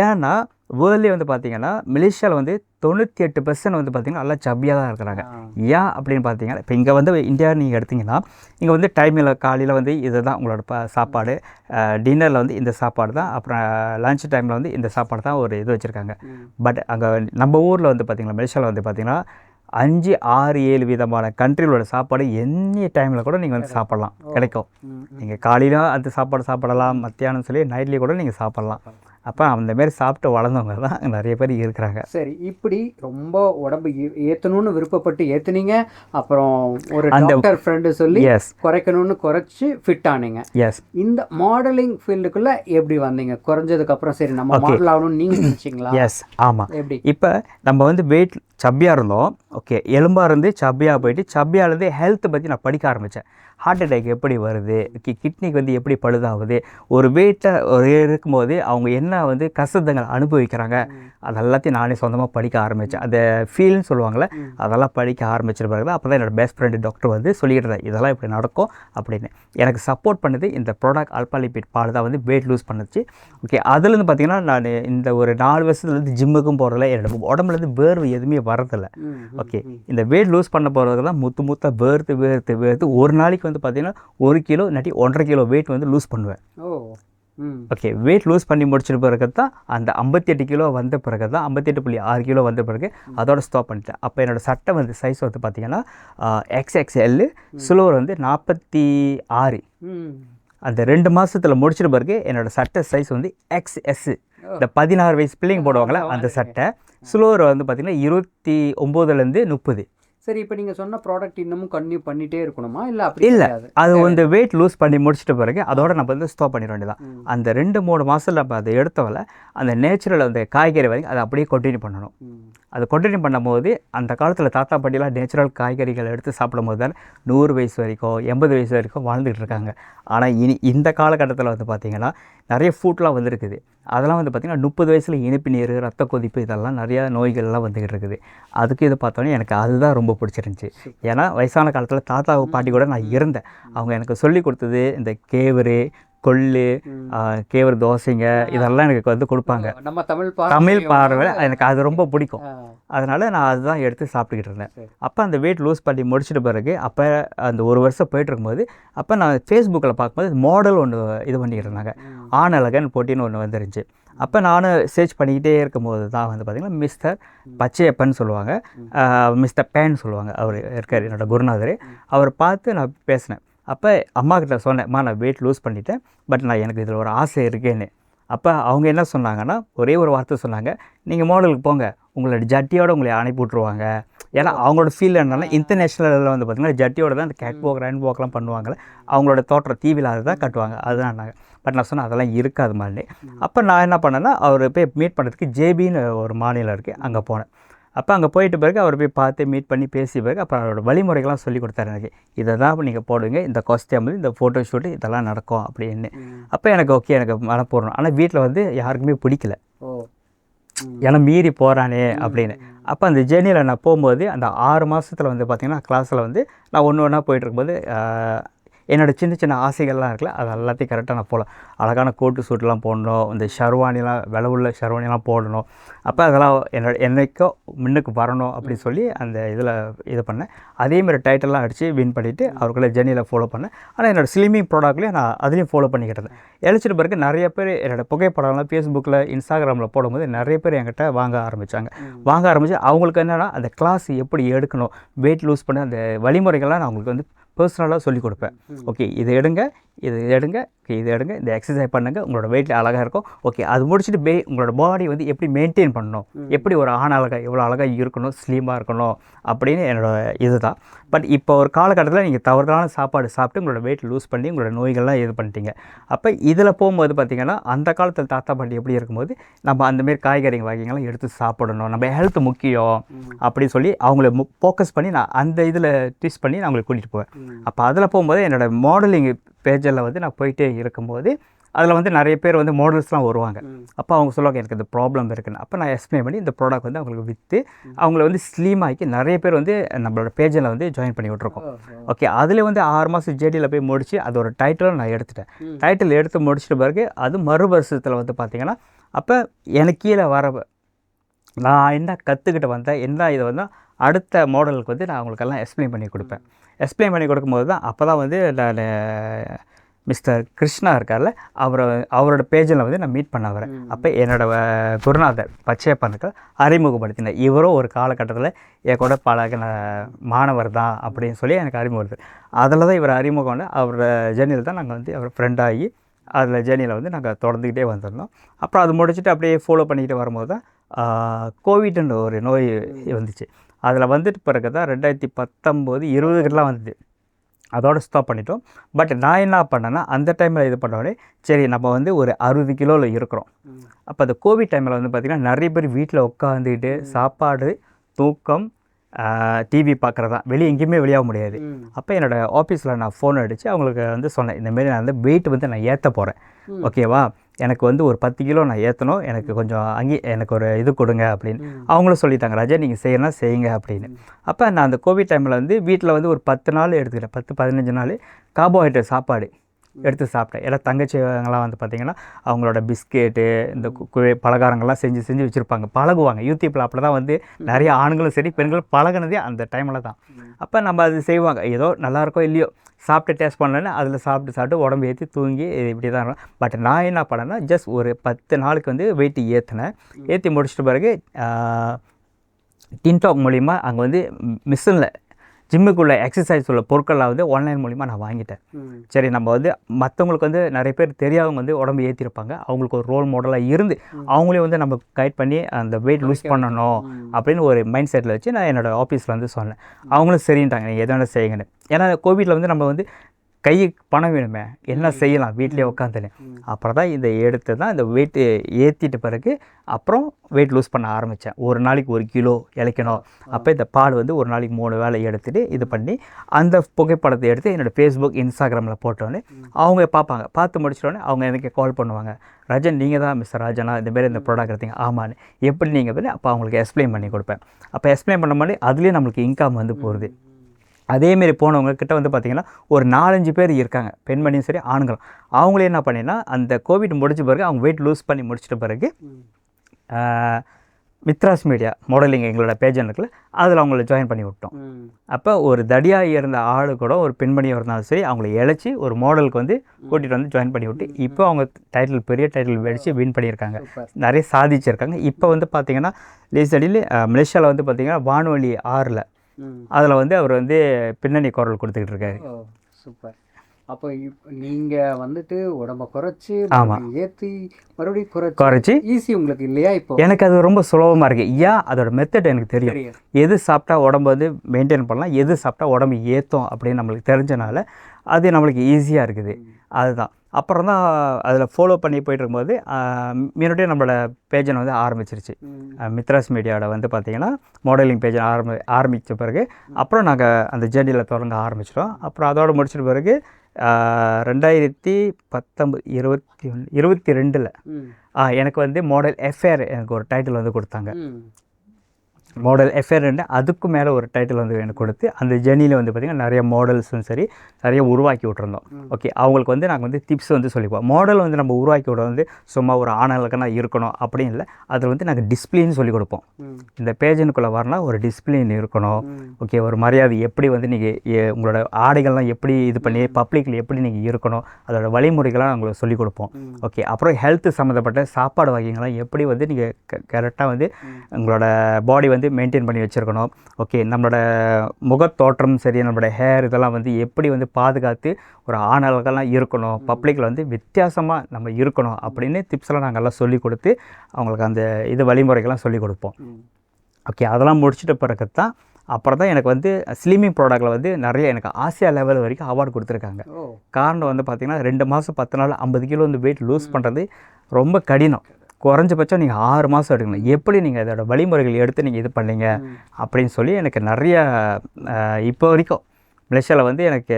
S2: ஏன்னா வேர்ல்ட்லேயே வந்து பார்த்தீங்கன்னா மலேசியாவில் வந்து தொண்ணூற்றி எட்டு பெர்சன்ட் வந்து பார்த்தீங்கன்னா நல்லா சப்பியாக தான் இருக்கிறாங்க. ஏன் அப்படின்னு பார்த்தீங்கன்னா இப்போ இங்கே வந்து இந்தியா நீங்கள் எடுத்தீங்கன்னா இங்கே வந்து டைமில் காலையில் வந்து இதுதான் உங்களோட ப சாப்பாடு. டின்னரில் வந்து இந்த சாப்பாடு தான் அப்புறம் லஞ்ச் டைமில் வந்து இந்த சாப்பாடு தான் ஒரு இது வச்சுருக்காங்க. பட் அங்கே நம்ம ஊரில் வந்து பார்த்திங்கன்னா மலேசியாவில் வந்து பார்த்திங்கன்னா அஞ்சு ஆறு ஏழு விதமான கண்ட்ரிகளோட சாப்பாடு எனி டைமில் கூட நீங்கள் வந்து சாப்பிட்லாம். கிடைக்கும். நீங்கள் காலையிலும் அந்த சாப்பாடு சாப்பிடலாம் மத்தியானம் சொல்லி நைட்லேயும் கூட நீங்கள் சாப்பிட்லாம். அப்போ அந்த மாதிரி சாப்பிட்டு வளர்ந்தவங்க தான் நிறைய பேர் இருக்கிறாங்க.
S1: சரி இப்படி ரொம்ப உடம்பு ஏ- ஏத்தணும்னு விருப்பப்பட்டு ஏத்துனீங்க. அப்புறம் ஒரு டாக்டர் ஃப்ரெண்டு சொல்லி
S2: எஸ்
S1: குறைக்கணும்னு குறைச்சு ஃபிட் ஆனீங்க.
S2: எஸ்
S1: இந்த மாடலிங் ஃபீல்டுக்குள்ள எப்படி வந்தீங்க? குறைஞ்சதுக்கு அப்புறம் சரி நம்ம. மாடல் ஆகணும்னு நீங்க நினைச்சீங்களா?
S2: எஸ் ஆமாம்
S1: எப்படி?
S2: இப்போ நம்ம வந்து வெயிட் சப்பியாக இருந்தோம். ஓகே எலும்பாக இருந்து சப்பியாக போயிட்டு சப்பியாலேருந்து ஹெல்த்தை பற்றி நான் படிக்க ஆரம்பித்தேன் ஹார்ட் அட்டாக் எப்படி வருது? கி கிட்னிக்கு வந்து எப்படி பழுதாகுது? ஒரு வெயிட்டில் ஒரு இருக்கும்போது அவங்க என்ன வந்து கஷ்டங்கள் அனுபவிக்கிறாங்க? அது எல்லாத்தையும் நானே சொந்தமாக படிக்க ஆரம்பித்தேன் அந்த ஃபீல்னு சொல்லுவாங்கள்ல அதெல்லாம் படிக்க ஆரம்பிச்சிட்ட பிறகு அப்போ தான் என்னோட பெஸ்ட் ஃப்ரெண்டு டாக்டர் வந்து இருந்தார் இதெல்லாம் இப்படி நடக்கும் அப்படின்னு. எனக்கு சப்போர்ட் பண்ணது இந்த ப்ராடக்ட் அல்பாலிபிட் பால் தான் வந்து வெயிட் லூஸ் பண்ணுச்சு. ஓகே அதுலேருந்து பார்த்தீங்கன்னா நான் இந்த ஒரு நாலு வருஷத்துலேருந்து ஜிம்முக்கும் போகிறதில்ல என்னோட உடம்புலேருந்து வேர்வை எதுவுமே வரதில்லை. ஓகே இந்த வெயிட் லூஸ் பண்ண போகிறதுக்கு தான் முத்து முத்தாக வேர்த்து வேர்த்து வேர்த்து ஒரு நாளைக்கு வந்து பார்த்தீங்கன்னா ஒரு கிலோ இல்லாட்டி ஒன்றரை கிலோ வெயிட் வந்து லூஸ் பண்ணுவேன். ஓகே வெயிட் லூஸ் பண்ணி முடிச்சிட்ட பிறகு தான் அந்த ஐம்பத்தி எட்டு கிலோ வந்த பிறகு தான் ஐம்பத்தி எட்டு புள்ளி ஆறு கிலோ வந்த பிறகு அதோட ஸ்டாப் பண்ணிட்டேன். அப்போ என்னோட சட்டை வந்து சைஸ் வந்து பார்த்தீங்கன்னா எக்ஸ்எக்ஸ்எல் சிலோவர் வந்து நாற்பத்தி ஆறு. அந்த ரெண்டு மாசத்துல முடிச்சிட்ட பிறகு என்னோட சட்டை சைஸ் வந்து எக்ஸ்எஸ் இந்த பதினாறு வயசு பிள்ளைங்க போடுவாங்களே அந்த சட்டை. ஸ்லோவர் வந்து பார்த்தீங்கன்னா இருபத்தி ஒம்போதுலேருந்து முப்பது.
S1: சரி இப்போ நீங்க சொன்ன ப்ராடக்ட் இன்னமும் கன்டினியூ பண்ணிட்டே இருக்கணுமா இல்ல அப்படி
S2: இல்ல. அது வந்து வெயிட் லூஸ் பண்ணி முடிச்சிட்ட பிறகு அதோட நம்ம வந்து ஸ்டாப் பண்ணிட வேண்டியதான். அந்த ரெண்டு மூணு மாதத்தில் நம்ம அதை எடுத்தவல அந்த நேச்சுரல் அந்த காய்கறி வரைக்கும் அதை அப்படியே கண்டினியூ பண்ணணும். அது கண்டினியூ பண்ணும்போது அந்த காலத்தில் தாத்தா பாட்டிலாம் நேச்சுரல் காய்கறிகள் எடுத்து சாப்பிடும்போது தான் நூறு வயசு வரைக்கும் எண்பது வயசு வரைக்கும் வாழ்ந்துட்டு இருக்காங்க. ஆனால் இனி இந்த காலகட்டத்தில் வந்து பார்த்திங்கன்னா நிறைய ஃபுட்லாம் வந்திருக்குது. அதெல்லாம் வந்து பார்த்திங்கன்னா முப்பது வயசில் இனிப்பு நீர் ரத்த கொதிப்பு இதெல்லாம் நிறையா நோய்கள்லாம் வந்துக்கிட்டு இருக்குது. அதுக்கு இது பார்த்தோன்னே எனக்கு அதுதான் ரொம்ப பிடிச்சிருந்துச்சி. ஏன்னா வயசான காலத்தில் தாத்தா பாட்டி கூட நான் இருந்தேன். அவங்க எனக்கு சொல்லி கொடுத்தது இந்த கேவரு கொள்ளு கேவரு தோசைங்க இதெல்லாம் எனக்கு வந்து கொடுப்பாங்க.
S1: நம்ம தமிழ்
S2: தமிழ் பார்வை எனக்கு அது ரொம்ப பிடிக்கும். அதனால் நான் அதுதான் எடுத்து சாப்பிட்டுக்கிட்டு இருந்தேன். அப்போ அந்த வெயிட் லூஸ் பண்ணி முடிச்சிட்ட பிறகு அப்போ அந்த ஒரு வருஷம் போயிட்டு இருக்கும்போது அப்போ நான் ஃபேஸ்புக்கில் பார்க்கும்போது மாடல் ஒன்று இது பண்ணிக்கிட்டு இருந்தாங்க.
S1: ம்.
S2: ஆண் அழகன் போட்டின்னு ஒன்று வந்துருந்துச்சு அப்போ நானும் சர்ச் பண்ணிக்கிட்டே இருக்கும்போது தான் வந்து பார்த்திங்கன்னா மிஸ்டர் பச்சையப்பன் சொல்லுவாங்க. மிஸ்டர் பேன் சொல்லுவாங்க. அவர் இருக்கார் என்னோட குருநாதர். அவர் பார்த்து நான் பேசினேன். அப்போ அம்மா கிட்ட சொன்னேன்மா நான் வெயிட் லூஸ் பண்ணிட்டேன் பட் நான் எனக்கு இதில் ஒரு ஆசை இருக்கேன்னு. அப்போ அவங்க என்ன சொன்னாங்கன்னா ஒரே ஒரு வார்த்தை சொன்னாங்க நீங்கள் மாடலுக்கு போங்க உங்களோட ஜட்டியோட உங்களை அனுப்பி விட்ருவாங்க ஏன்னா அவங்களோட ஃபீல் என்னன்னா இன்டர்நேஷ்னலில் வந்து பார்த்திங்கன்னா ஜட்டியோட தான் இந்த கேட் வாக் ரன் வாக்லாம் பண்ணுவாங்கல்ல அவங்களோட தோற்றம் டிவியில் அதை தான் கட்டுவாங்க அதுதான் பட் நான் சொன்னேன் அதெல்லாம் இருக்காது மாதிரி அப்போ நான் என்ன பண்ணேன்னா அவர் போய் மீட் பண்ணுறதுக்கு ஜேபின்னு ஒரு மாநிலம் இருக்குது அங்கே போனேன். அப்போ அங்கே போயிட்ட பிறகு அவர் போய் பார்த்து மீட் பண்ணி பேசிய பிறகு அப்புறம் அவரோட வழிமுறைகள்லாம் சொல்லி கொடுத்தாரு எனக்கு. இதை தான் நீங்கள் போடுவீங்க இந்த காஸ்டியூம் இந்த ஃபோட்டோ ஷூட்டு இதெல்லாம் நடக்கும் அப்படின்னு. அப்போ எனக்கு ஓகே எனக்கு மனப்பூர்ணம் ஆனால் வீட்டில் வந்து யாருக்குமே பிடிக்கல. ஏன்னா மீறி போகிறானே அப்படின்னு. அப்போ அந்த ஜேர்னியில் நான் போகும்போது அந்த ஆறு மாதத்தில் வந்து பார்த்திங்கன்னா கிளாஸில் வந்து நான் ஒன்று ஒன்றா போயிட்டு இருக்கும்போது ஆஹ், என்னோட சின்ன சின்ன ஆசைகள்லாம் இருக்குல்ல அது எல்லாத்தையும் கரெக்டாக நான் போகலாம் அழகான கோட்டு சூட்லாம் போடணும் இந்த ஷர்வானிலாம் விலை உள்ள ஷர்வானிலாம் போடணும். அப்போ அதெல்லாம் என்னோட என்னைக்கோ முன்னுக்கு வரணும் அப்படின்னு சொல்லி அந்த இதில் இது பண்ணேன். அதேமாதிரி டைட்டில்லாம் அடித்து வின் பண்ணிவிட்டு அவருக்குள்ள ஜெர்னியில் ஃபாலோ பண்ணேன். ஆனால் என்னோட ஸ்லிமிங் ப்ராடக்ட்லேயும் நான் அதுலேயும் ஃபாலோ பண்ணிக்கிட்டு இருந்தேன். எழுச்சிட்டு பிறகு நிறைய பேர் என்னோட புகைப்படம்லாம் ஃபேஸ்புக்கில் இன்ஸ்டாகிராமில் போடும்போது நிறைய பேர் என்கிட்ட வாங்க ஆரம்பித்தாங்க வாங்க ஆரம்பித்து அவங்களுக்கு என்னென்னா அந்த கிளாஸ் எப்படி எடுக்கணும் வெயிட் லூஸ் பண்ண அந்த வழிமுறைகள்லாம் நான் அவங்களுக்கு வந்து பர்சனலாக சொல்லி கொடுப்பேன். ஓகே இதை எடுங்க இது எடுங்க ஓகே இது எடுங்க இந்த எக்ஸசைஸ் பண்ணுங்கள் உங்களோட வெயிட் அழகாக இருக்கும். ஓகே அது முடிச்சுட்டு பே உங்களோட பாடி வந்து எப்படி மெயின்டைன் பண்ணணும்? எப்படி ஒரு ஆண் அழகாக எவ்வளோ அழகாக இருக்கணும் ஸ்லீமாக இருக்கணும் அப்படின்னு என்னோட இதுதான். பட் இப்போ ஒரு காலகட்டத்தில் நீங்கள் தவறான சாப்பாடு சாப்பிட்டு உங்களோட வெயிட் லூஸ் பண்ணி உங்களோட நோய்கள்லாம் இது பண்ணிட்டீங்க. அப்போ இதில் போகும்போது பார்த்தீங்கன்னா அந்த காலத்தில் தாத்தா பாட்டி எப்படி இருக்கும்போது நம்ம அந்தமாரி காய்கறி வகைகள்லாம் எடுத்து சாப்பிடணும். நம்ம ஹெல்த் முக்கியம் அப்படின்னு சொல்லி அவங்கள ஃபோக்கஸ் பண்ணி நான் அந்த இதில் ட்விஸ்ட் பண்ணி நான் அவங்களை கூட்டிகிட்டு போவேன்.
S1: ம்.
S2: அப்போ அதில் போகும்போது என்னோட மாடலிங் பேஜில் வந்து நான் போயிட்டே இருக்கும்போது அதில் வந்து நிறைய பேர் வந்து மாடல்ஸ்லாம் வருவாங்க. அப்போ அவங்க சொல்லுவாங்க எனக்கு இந்த ப்ராப்ளம் இருக்குன்னு அப்போ நான் எக்ஸ்பிளைன் பண்ணி இந்த ப்ராடக்ட் வந்து அவங்களுக்கு விற்று அவங்கள வந்து ஸ்லீம் ஆக்கி நிறைய பேர் வந்து நம்மளோட பேஜில் வந்து ஜாயின் பண்ணி விட்ருக்கோம். ஓகே அதில் வந்து ஆறு மாதம் ஜேடியில் போய் முடிச்சு அதோட டைட்டிலும் நான் எடுத்துட்டேன். டைட்டில் எடுத்து முடிச்சிட்ட பிறகு அது மறு வருஷத்தில் வந்து பார்த்தீங்கன்னா அப்போ எனக்கு கீழே வர நான் என்ன கற்றுக்கிட்டு வந்தேன் என்ன இதை வந்து அடுத்த மாடலுக்கு வந்து நான் அவங்களுக்கெல்லாம் எக்ஸ்பிளைன் பண்ணி கொடுப்பேன். எக்ஸ்பிளைன் பண்ணி கொடுக்கும்போது தான் அப்போ தான் வந்து நான் மிஸ்டர் கிருஷ்ணா இருக்கார்ல அவரை அவரோட பேஜில் வந்து நான் மீட் பண்ண வரேன். அப்போ என்னோட அஹ், குருநாதர் பச்சையப்பனுக்கு அறிமுகப்படுத்தினேன் இவரும் ஒரு காலகட்டத்தில் என் கூட பழகின மாணவர் தான் அப்படின்னு சொல்லி எனக்கு அறிமுகப்படுத்து அதில் தான் இவர் அறிமுகம் வந்து அவரோட ஜேர்னியில் தான் நாங்கள் வந்து அவர் ஃப்ரெண்டாகி அதில் ஜேர்னியில் வந்து நாங்கள் தொடர்ந்துக்கிட்டே வந்திருந்தோம். அப்புறம் அது முடிச்சுட்டு அப்படியே ஃபாலோ பண்ணிக்கிட்டு வரும்போது தான் கோவிட்ன்ற ஒரு நோய் வந்துச்சு. அதில் வந்துட்டு பிறகு தான் ரெண்டாயிரத்தி பத்தொம்போது இருபதுக்கெல்லாம் வந்தது. அதோட ஸ்டாப் பண்ணிட்டோம். பட் நான் என்ன பண்ணேன்னா அந்த டைமில் இது பண்ணோடனே சரி நம்ம வந்து ஒரு அறுபது கிலோவில் இருக்கிறோம். அப்போ அந்த கோவிட் டைமில் வந்து பார்த்திங்கன்னா நிறைய பேர் வீட்டில் உட்காந்துக்கிட்டு சாப்பாடு தூக்கம் டிவி பார்க்குறது தான் வெளியே எங்கேயுமே வெளியாக முடியாது. அப்போ என்னோடய ஆஃபீஸில் நான் ஃபோன் அடித்து அவங்களுக்கு வந்து சொன்னேன் இந்தமாரி நான் வந்து வெயிட் வந்து நான் ஏற்ற போகிறேன். ஓகேவா எனக்கு வந்து ஒரு பத்து கிலோ நான் ஏற்றணும் எனக்கு கொஞ்சம் அங்கே எனக்கு ஒரு இது கொடுங்க அப்படின்னு. அவங்களும் சொல்லிட்டாங்க ராஜா நீங்கள் செய்யணும் செய்யுங்க அப்படின்னு. அப்போ நான் அந்த கோவிட் டைமில் வந்து வீட்டில் வந்து ஒரு பத்து நாள் எடுத்துக்கிட்டேன். பத்து பதினஞ்சு நாள் கார்போஹைட்ரேட் சாப்பாடு. எடுத்து சாப்பிட்டேன். ஏன்னா தங்கச்சிங்கெல்லாம் வந்து பார்த்திங்கன்னா அவங்களோட பிஸ்கெட்டு இந்த கு- கு- பலகாரங்கள்லாம் செஞ்சு செஞ்சு வச்சுருப்பாங்க. பழகுவாங்க. யூடியூப்பில் அப்படி தான் வந்து நிறைய ஆண்களும் சரி பெண்களும் பழகுனதே அந்த டைமில் தான். அப்போ நம்ம அது செய்வாங்க. ஏதோ நல்லா இருக்கோ இல்லையோ சாப்பிட்டு டேஸ்ட் பண்ணலன்னு அதில் சாப்பிட்டு சாப்பிட்டு உடம்பு ஏற்றி தூங்கி இப்படி தான் இருக்கும். பட் நான் என்ன பண்ணேன்னா ஜஸ்ட் ஒரு பத்து நாளுக்கு வந்து வெயிட் ஏற்றினேன் ஏற்றி முடிச்சிட்ட பிறகு டின்டாக் மூலிமா அங்கே வந்து மிஷினில் ஜிம்முக்குள்ள எக்ஸசைஸ் உள்ள பொருட்கள்லாம் வந்து ஆன்லைன் மூலிமா நான் வாங்கிட்டேன். சரி நம்ம வந்து மற்றவங்களுக்கு வந்து நிறைய பேர் தெரியாதவங்க வந்து உடம்பு ஏற்றிருப்பாங்க அவங்களுக்கு ஒரு ரோல் மாடலாக இருந்து அவங்களே வந்து நம்ம கைட் பண்ணி அந்த வெயிட் லூஸ் பண்ணணும் அப்படின்னு ஒரு மைண்ட் செட்டில் வச்சு நான் என்னோடய ஆஃபீஸில் வந்து சொன்னேன். அவங்களும் சரின்ட்டாங்க நீங்கள் எது வேணால் செய்யுங்கன்னு. ஏன்னா கோவிட்டில் வந்து நம்ம வந்து கைக்கு பணம் வேணுமே. என்ன செய்யலாம் வீட்டிலே உட்காந்துன்னு அப்புறம் தான் இதை எடுத்து தான் இந்த வெயிட்டு ஏற்றிட்ட பிறகு அப்புறம் வெயிட் லூஸ் பண்ண ஆரம்பித்தேன் ஒரு நாளைக்கு ஒரு கிலோ இழைக்கணும் அப்போ இந்த பால் வந்து ஒரு நாளைக்கு மூணு வேளை எடுத்துகிட்டு இது பண்ணி அந்த புகைப்படத்தை எடுத்து என்னோடய ஃபேஸ்புக் இன்ஸ்டாகிராமில் போட்டோன்னே அவங்க பார்ப்பாங்க. பார்த்து முடிச்சிட்டோன்னே அவங்க எனக்கு கால் பண்ணுவாங்க. ரஜன் நீங்கள் தான் மிஸ்டர் ராஜனா? இந்த மாதிரி இந்த ப்ராடக்ட் எடுத்தீங்க. ஆமான்னு. எப்படி நீங்கள் அப்போ அவங்களுக்கு எக்ஸ்பிளைன் பண்ணி கொடுப்பேன். அப்போ எக்ஸ்பிளைன் பண்ண மாதிரி அதுலேயே நம்மளுக்கு இன்கம் வந்து போகுது. அதேமாரி போனவங்க கிட்ட வந்து பார்த்திங்கன்னா ஒரு நாலஞ்சு பேர் இருக்காங்க. பெண்மணியும் சரி ஆண்களும். அவங்களே என்ன பண்ணினா அந்த கோவிட் முடிச்ச பிறகு அவங்க வெயிட் லூஸ் பண்ணி முடிச்சிட்ட பிறகு மித்ராஸ் மீடியா மாடலிங் எங்களோட பேஜ் இருக்குல்ல அதில் அவங்கள ஜாயின் பண்ணி விட்டோம். அப்போ ஒரு தடியாக இருந்த ஆளு கூட ஒரு பெண்மணியாக இருந்தாலும் சரி அவங்கள இழைச்சி ஒரு மாடலுக்கு வந்து கூட்டிகிட்டு வந்து ஜாயின் பண்ணி விட்டு இப்போ அவங்க டைட்டில் பெரிய டைட்டில் வெடித்து வின் பண்ணியிருக்காங்க. நிறைய சாதிச்சிருக்காங்க. இப்போ வந்து பார்த்தீங்கன்னா லேசடியில் மலேசியாவில் வந்து பார்த்தீங்கன்னா வானொலி ஆறில். அதில் வந்து அவர் வந்து பின்னணி குரல் கொடுத்துக்கிட்டு இருக்காரு.
S1: சூப்பர். அப்போ இப் நீங்க வந்துட்டு உடம்ப குறைச்சு
S2: ஆமா.
S1: ஏற்றி மறுபடியும் குறைச்சு
S2: குறைச்சி.
S1: ஈஸி உங்களுக்கு இல்லையா இப்போ?
S2: எனக்கு அது ரொம்ப சுலபமாக இருக்குது ஏன் அதோட மெத்தட் எனக்கு தெரியும். எது சாப்பிட்டா உடம்பு வந்து மெயின்டைன் பண்ணலாம் எது சாப்பிட்டா உடம்பு ஏற்றும் அப்படின்னு நம்மளுக்கு தெரிஞ்சனால அது நம்மளுக்கு ஈஸியாக இருக்குது. அதுதான். அப்புறம் தான் அதில் ஃபாலோ பண்ணி போயிட்டு இருக்கும்போது முன்னாடியே நம்மளோட பேஜை வந்து ஆரம்பிச்சிருச்சு. மித்ராஸ் மீடியாவோட வந்து பார்த்தீங்கன்னா மாடலிங் பேஜ் ஆரம்பி ஆரம்பித்த பிறகு அப்புறம் நாங்கள் அந்த ஜேர்னியில் தொடங்க ஆரம்பிச்சிட்டோம். அப்புறம் அதோட முடிச்சிட்ட பிறகு ரெண்டாயிரத்தி பத்தொம்பது இருபத்தி ஒன்று இருபத்தி ரெண்டில். எனக்கு வந்து மாடல் எஃப்ஏஆர் எனக்கு ஒரு டைட்டில் வந்து கொடுத்தாங்க. மாடல் எஃப்ஏஆர் அதுக்கு மேலே ஒரு டைட்டில் வந்து எனக்கு கொடுத்து அந்த ஜேர்னியில் வந்து பார்த்திங்கன்னா நிறைய மாடல்ஸும் சரி நிறைய உருவாக்கி விட்ருந்தோம் ஓகே அவங்களுக்கு வந்து நாங்கள் வந்து டிப்ஸ் வந்து சொல்லிப்போம் மாடல் வந்து நம்ம உருவாக்கி விட வந்து சும்மா ஒரு ஆணலுக்குனா இருக்கணும் அப்படின்னு இல்லை அதில் வந்து நாங்கள் டிஸ்பிளின்னு சொல்லி கொடுப்போம். இந்த பேஜனுக்குள்ளே வரனா ஒரு டிசிப்ளின் இருக்கணும். ஓகே ஒரு மரியாதை எப்படி வந்து நீங்கள் உங்களோட ஆடைகள்லாம் எப்படி இது பண்ணி பப்ளிக்கில் எப்படி நீங்கள் இருக்கணும் அதோட வழிமுறைகள்லாம் உங்களுக்கு சொல்லிக் கொடுப்போம். ஓகே அப்புறம் ஹெல்த் சம்மந்தப்பட்ட சாப்பாடு வகைகள்லாம் எப்படி வந்து நீங்கள் கரெக்டாக வந்து உங்களோட பாடி வந்து வந்து மெயின்டைன் பண்ணி வச்சுருக்கணும். ஓகே நம்மளோட முகத்தோற்றம் சரி நம்மளோட ஹேர் இதெல்லாம் வந்து எப்படி வந்து பாதுகாத்து ஒரு ஆணழகெல்லாம் இருக்கணும் பப்ளிக்கில் வந்து வித்தியாசமாக நம்ம இருக்கணும் அப்படின்னு டிப்ஸ்லாம் நாங்கள் எல்லாம் சொல்லி கொடுத்து அவங்களுக்கு அந்த இது வழிமுறைகள்லாம் சொல்லி கொடுப்போம். ஓகே அதெல்லாம் முடிச்சிட்ட பிறகு தான் அப்புறம் தான் எனக்கு வந்து ஸ்லிமிங் ப்ராடக்ட்டில் வந்து நிறைய எனக்கு ஆசியா லெவல் வரைக்கும் அவார்டு கொடுத்துருக்காங்க. காரணம் வந்து பார்த்திங்கன்னா ரெண்டு மாதம் பத்து நாள் ஐம்பது கிலோ வந்து வெயிட் லூஸ் பண்ணுறது ரொம்ப கடினம். குறைஞ்சபட்சம் நீங்கள் ஆறு மாதம் எடுக்கணும். எப்படி நீங்கள் இதோட வழிமுறைகள் எடுத்து நீங்கள் இது பண்ணீங்க. அப்படின்னு சொல்லி எனக்கு நிறைய இப்போ வரைக்கும் மலேசியாவில் வந்து எனக்கு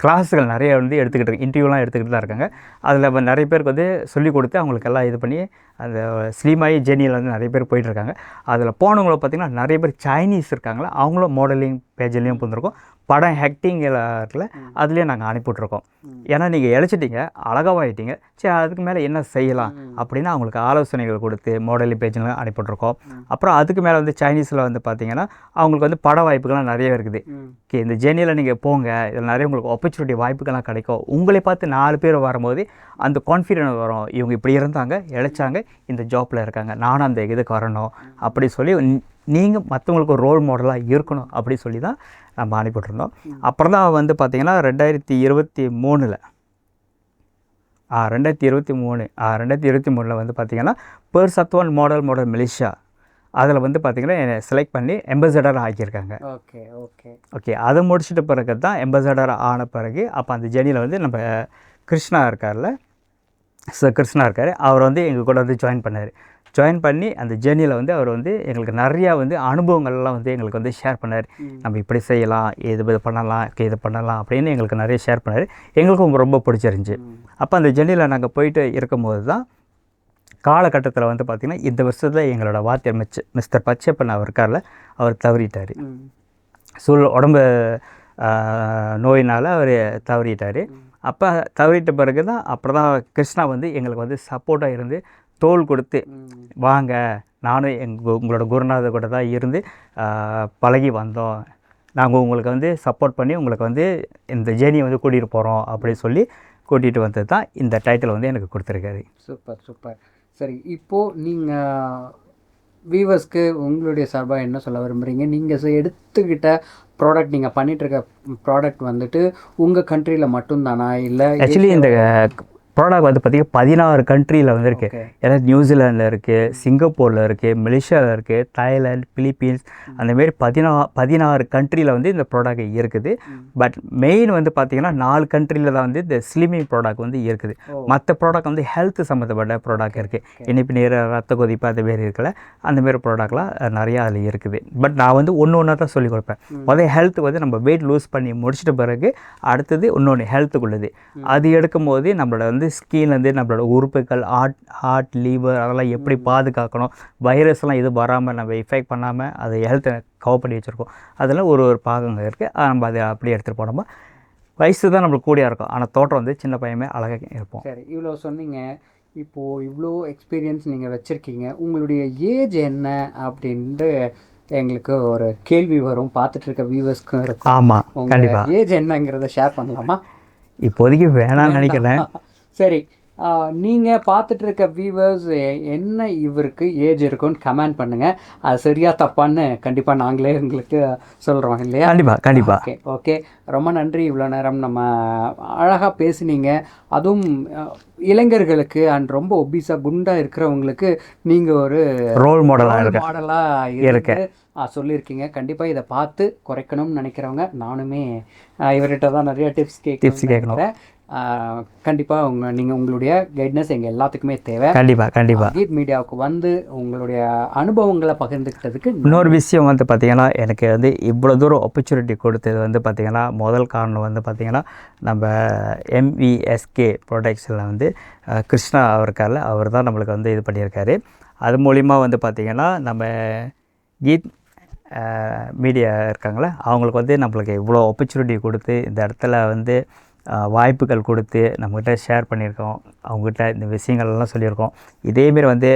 S2: கிளாஸுகள் நிறைய வந்து எடுத்துக்கிட்டு இருக்கு. இன்டர்வியூலாம் எடுத்துக்கிட்டு தான் இருக்காங்க. அதில் நிறைய பேருக்கு வந்து சொல்லி கொடுத்து அவங்களுக்கு எல்லாம் இது பண்ணி அந்த ஸ்லீமாயி ஜெனியில் வந்து நிறைய பேர் போயிட்டுருக்காங்க அதில் போனவங்கள பார்த்திங்கன்னா நிறைய பேர் சைனீஸ் இருக்காங்களா? அவங்களும் மாடலிங் பேஜ்லேயும் போந்திருக்கோம் படம் ஹேக்டிங்கில் இருக்குல்ல அதுலேயும் நாங்கள் அனுப்பிவிட்ருக்கோம் ஏன்னா நீங்கள் இழைச்சிட்டீங்க அழகாவாயிட்டீங்க. சரி அதுக்கு மேலே என்ன செய்யலாம் அப்படின்னு அவங்களுக்கு ஆலோசனைகள் கொடுத்து மாடலிங் பேஜ்லாம் அனுப்பிவிட்ருக்கோம் அப்புறம் அதுக்கு மேலே வந்து சைனீஸில் வந்து பார்த்தீங்கன்னா அவங்களுக்கு வந்து பட வாய்ப்புகள்லாம் நிறைய இருக்குது. ஓகே இந்த ஜேர்னியில் நீங்கள் போங்க இதில் நிறைய உங்களுக்கு ஆப்பர்ச்சுனிட்டி வாய்ப்புகள்லாம் கிடைக்கும். உங்களை பார்த்து நாலு பேர் வரும்போது அந்த கான்ஃபிடென்ட் வரும். இவங்க இப்படி இருந்தாங்க இழைச்சாங்க இந்த ஜாப்பில் இருக்காங்க நானும் அந்த இதுக்கு வரணும் அப்படி சொல்லி நீங்கள் மற்றவங்களுக்கு ஒரு ரோல் மாடலாக இருக்கணும் அப்படி சொல்லி தான் நம்ம அனுப்பிட்டுருந்தோம் அப்புறம் தான் வந்து பார்த்திங்கன்னா ரெண்டாயிரத்தி இருபத்தி மூணில் ரெண்டாயிரத்தி இருபத்தி மூணு ரெண்டாயிரத்தி இருபத்தி மூணில் வந்து பார்த்திங்கன்னா பேர் சத்வான் மாடல் மாடல் மலேசியா அதில் வந்து பார்த்திங்கன்னா என்னை செலக்ட் பண்ணி எம்பசடர் ஆக்கியிருக்காங்க.
S1: Okay okay.
S2: ஓகே அதை முடிச்சிட்ட பிறகு தான் எம்பசடர் ஆன பிறகு அப்போ அந்த ஜெர்னியில் வந்து நம்ம கிருஷ்ணா இருக்கார்ல சார் கிருஷ்ணா இருக்கார். அவர் வந்து எங்கள் கூட வந்து ஜாயின் பண்ணார். ஜாயின் பண்ணி அந்த ஜேர்னியில் வந்து அவர் வந்து எங்களுக்கு நிறையா வந்து அனுபவங்கள்லாம் வந்து எங்களுக்கு வந்து ஷேர் பண்ணார். நம்ம இப்படி செய்யலாம் இது இது பண்ணலாம் இது பண்ணலாம் அப்படின்னு எங்களுக்கு நிறைய ஷேர் பண்ணார். எங்களுக்கும் ரொம்ப பிடிச்சிருந்துச்சி. அப்போ அந்த ஜெர்னியில் நாங்கள் போயிட்டு இருக்கும்போது தான் காலகட்டத்தில் வந்து பார்த்திங்கன்னா இந்த வருஷத்தில் எங்களோட வாத்தியர் மிச்ச மிஸ்டர் பச்சைப்பன் அவர் இருக்கார்ல அவர் தவறிட்டார். சூழ் உடம்பு நோயினால் அவர் தவறிட்டார். அப்போ தவறிட்ட பிறகு தான் அப்புறம் தான் கிருஷ்ணா வந்து எங்களுக்கு வந்து சப்போர்ட்டாக இருந்து தோள் கொடுத்து. வாங்க. நானும் எங்கள் உங்களோட குருநாதர் கூட தான் இருந்து பழகி வந்தோம். நாங்கள் உங்களுக்கு வந்து சப்போர்ட் பண்ணி உங்களுக்கு வந்து இந்த ஜேர்னியை வந்து கூட்டிகிட்டு போகிறோம் அப்படின்னு சொல்லி கூட்டிகிட்டு வந்தது தான் இந்த டைட்டில் வந்து எனக்கு கொடுத்துருக்காரு.
S1: Super super. சரி இப்போது நீங்கள் வீவர்ஸ்க்கு உங்களுடைய சார்பாக என்ன சொல்ல விரும்புகிறீங்க நீங்கள் எடுத்துக்கிட்ட ப்ராடக்ட் நீங்கள் பண்ணிட்டு இருக்க ப்ராடக்ட் வந்துட்டு உங்கள் கண்ட்ரியில் மட்டும்தானா? இல்லை
S2: ஆக்சுவலி இந்த ப்ராடக்ட் வந்து பார்த்திங்கன்னா பதினாறு கண்ட்ரியில் வந்து இருக்குது
S1: ஓகே
S2: ஏன்னா நியூசிலாண்டில் இருக்குது சிங்கப்பூரில் இருக்குது மலேசியாவில் இருக்குது தாய்லாந்து பிலிப்பீன்ஸ் அந்தமாரி பதினா பதினாறு கண்ட்ரியில் வந்து இந்த ப்ராடக்ட் இருக்குது. பட் மெயின் வந்து பார்த்திங்கன்னா நாலு கண்ட்ரியில் தான் வந்து இந்த ஸ்லிமிங் ப்ராடக்ட் வந்து இருக்குது. மற்ற ப்ராடக்ட் வந்து ஹெல்த் சம்மந்தப்பட்ட ப்ராடக்ட் இருக்குது இனிப்பு நீர் ரத்த கொதிப்பு அந்த மாரி இருக்குல்ல அந்தமாரி ப்ராடக்ட்லாம் நிறையா அதில் இருக்குது. பட் நான் வந்து ஒன்று ஒன்றா தான் சொல்லிக் கொடுப்பேன். முதல் ஹெல்த் வந்து நம்ம வெயிட் லூஸ் பண்ணி முடிச்சிட்ட பிறகு அடுத்தது இன்னொன்று ஹெல்த்துக்குள்ளது அது எடுக்கும்போது நம்மளோட வந்து ஸ்கின்லேருந்து நம்மளோட உறுப்புகள் ஹார்ட் ஹார்ட் லீவர் அதெல்லாம் எப்படி பாதுகாக்கணும் வைரஸ்லாம் இது வராமல் நம்ம எஃபெக்ட் பண்ணாமல் அதை ஹெல்த்தை கவர் பண்ணி வச்சுருக்கோம். அதெல்லாம் ஒரு ஒரு பாகங்கள் இருக்குது நம்ம அதை அப்படியே எடுத்துகிட்டு போனோமா. வயசு தான் நம்மளுக்கு கூடியா இருக்கும். ஆனால் தோற்றம் வந்து சின்ன பையமே அழகாக இருப்போம்.
S1: சரி இவ்வளோ சொன்னீங்க. இப்போது இவ்வளோ எக்ஸ்பீரியன்ஸ் நீங்கள் வச்சுருக்கீங்க. உங்களுடைய ஏஜ் என்ன அப்படின்ட்டு எங்களுக்கு ஒரு கேள்வி வரும். பார்த்துட்டு இருக்க வியூவர்ஸ்க்கும் இருக்கும்.
S2: ஆமாம் கண்டிப்பாக
S1: ஏஜ் என்னங்கிறத ஷேர் பண்ணலாமா?
S2: இப்போதைக்கு வேணாம்னு நினைக்கிறேன்.
S1: சரி நீங்கள் பார்த்துட்டு இருக்க வியூவர்ஸ் என்ன இவருக்கு ஏஜ் இருக்குன்னு கமெண்ட் பண்ணுங்கள் அது சரியா தப்பான்னு கண்டிப்பாக நாங்களே உங்களுக்கு சொல்கிறோம் இல்லையா?
S2: கண்டிப்பாக கண்டிப்பாக
S1: ஓகே ஓகே. ரொம்ப நன்றி இவ்வளோ நேரம் நம்ம அழகாக பேசுனீங்க. அதுவும் இளைஞர்களுக்கு அண்ட் ரொம்ப ஒபிஸாக குண்டாக இருக்கிறவங்களுக்கு நீங்கள் ஒரு
S2: ரோல் மாடலாக
S1: மாடலாக
S2: இருக்கு.
S1: சொல்லியிருக்கீங்க. கண்டிப்பாக இதை பார்த்து குறைக்கணும்னு நினைக்கிறவங்க நானுமே இவர்கிட்ட தான் நிறைய டிப்ஸ்
S2: Tips கேட்கணும்.
S1: கேட்கணும் கண்டிப்பாக உங்க நீங்கள் உங்களுடைய கைட்னஸ் எங்கள் எல்லாத்துக்குமே தேவை.
S2: கண்டிப்பாக கண்டிப்பாக
S1: கீத் மீடியாவுக்கு வந்து உங்களுடைய அனுபவங்களை பகிர்ந்துக்கிட்டதுக்கு
S2: இன்னொரு விஷயம் வந்து பார்த்திங்கன்னா எனக்கு வந்து இவ்வளோ தூரம் ஆப்பர்ச்சுனிட்டி கொடுத்தது வந்து பார்த்திங்கன்னா முதல் காரணம் வந்து பார்த்திங்கன்னா நம்ம எம்விஎஸ்கே ப்ரொடக்ஷனில் வந்து கிருஷ்ணா அவருக்கால அவர் தான் நம்மளுக்கு வந்து இது பண்ணியிருக்காரு. அது மூலிமா வந்து பார்த்திங்கன்னா நம்ம கீத் மீடியா இருக்காங்களே அவங்களுக்கு வந்து நம்மளுக்கு இவ்வளோ ஆப்பர்ச்சுனிட்டி கொடுத்து இந்த இடத்துல வந்து வாய்ப்புகள் கொடுத்து நம்மக்கிட்ட ஷேர் பண்ணியிருக்கோம். அவங்ககிட்ட இந்த விஷயங்கள் எல்லாம் சொல்லியிருக்கோம் இதேமாரி வந்து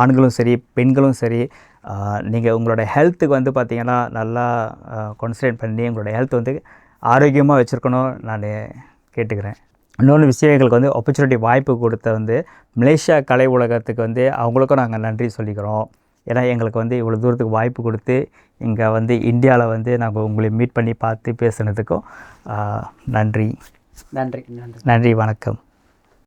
S2: ஆண்களும் சரி பெண்களும் சரி நீங்கள் உங்களோட ஹெல்த்துக்கு வந்து பார்த்திங்கன்னா நல்லா கான்சன்ட்ரேட் பண்ணி உங்களோட ஹெல்த் வந்து ஆரோக்கியமாக வச்சுருக்கணும் நான் கேட்டுக்கிறேன். இன்னொன்று விஷயம் எங்களுக்கு வந்து ஆப்பர்ச்சுனிட்டி வாய்ப்பு கொடுத்த வந்து மலேசியா கலை உலகத்துக்கு வந்து அவங்களுக்கும் நாங்கள் நன்றி சொல்லிக்கிறோம். ஏன்னா எங்களுக்கு வந்து இவ்வளோ தூரத்துக்கு வாய்ப்பு கொடுத்து இங்கே வந்து இந்தியாவில் வந்து நாங்கள் உங்களை மீட் பண்ணி பார்த்து பேசுனதுக்கும்
S1: நன்றி. நன்றி
S2: நன்றி. வணக்கம்.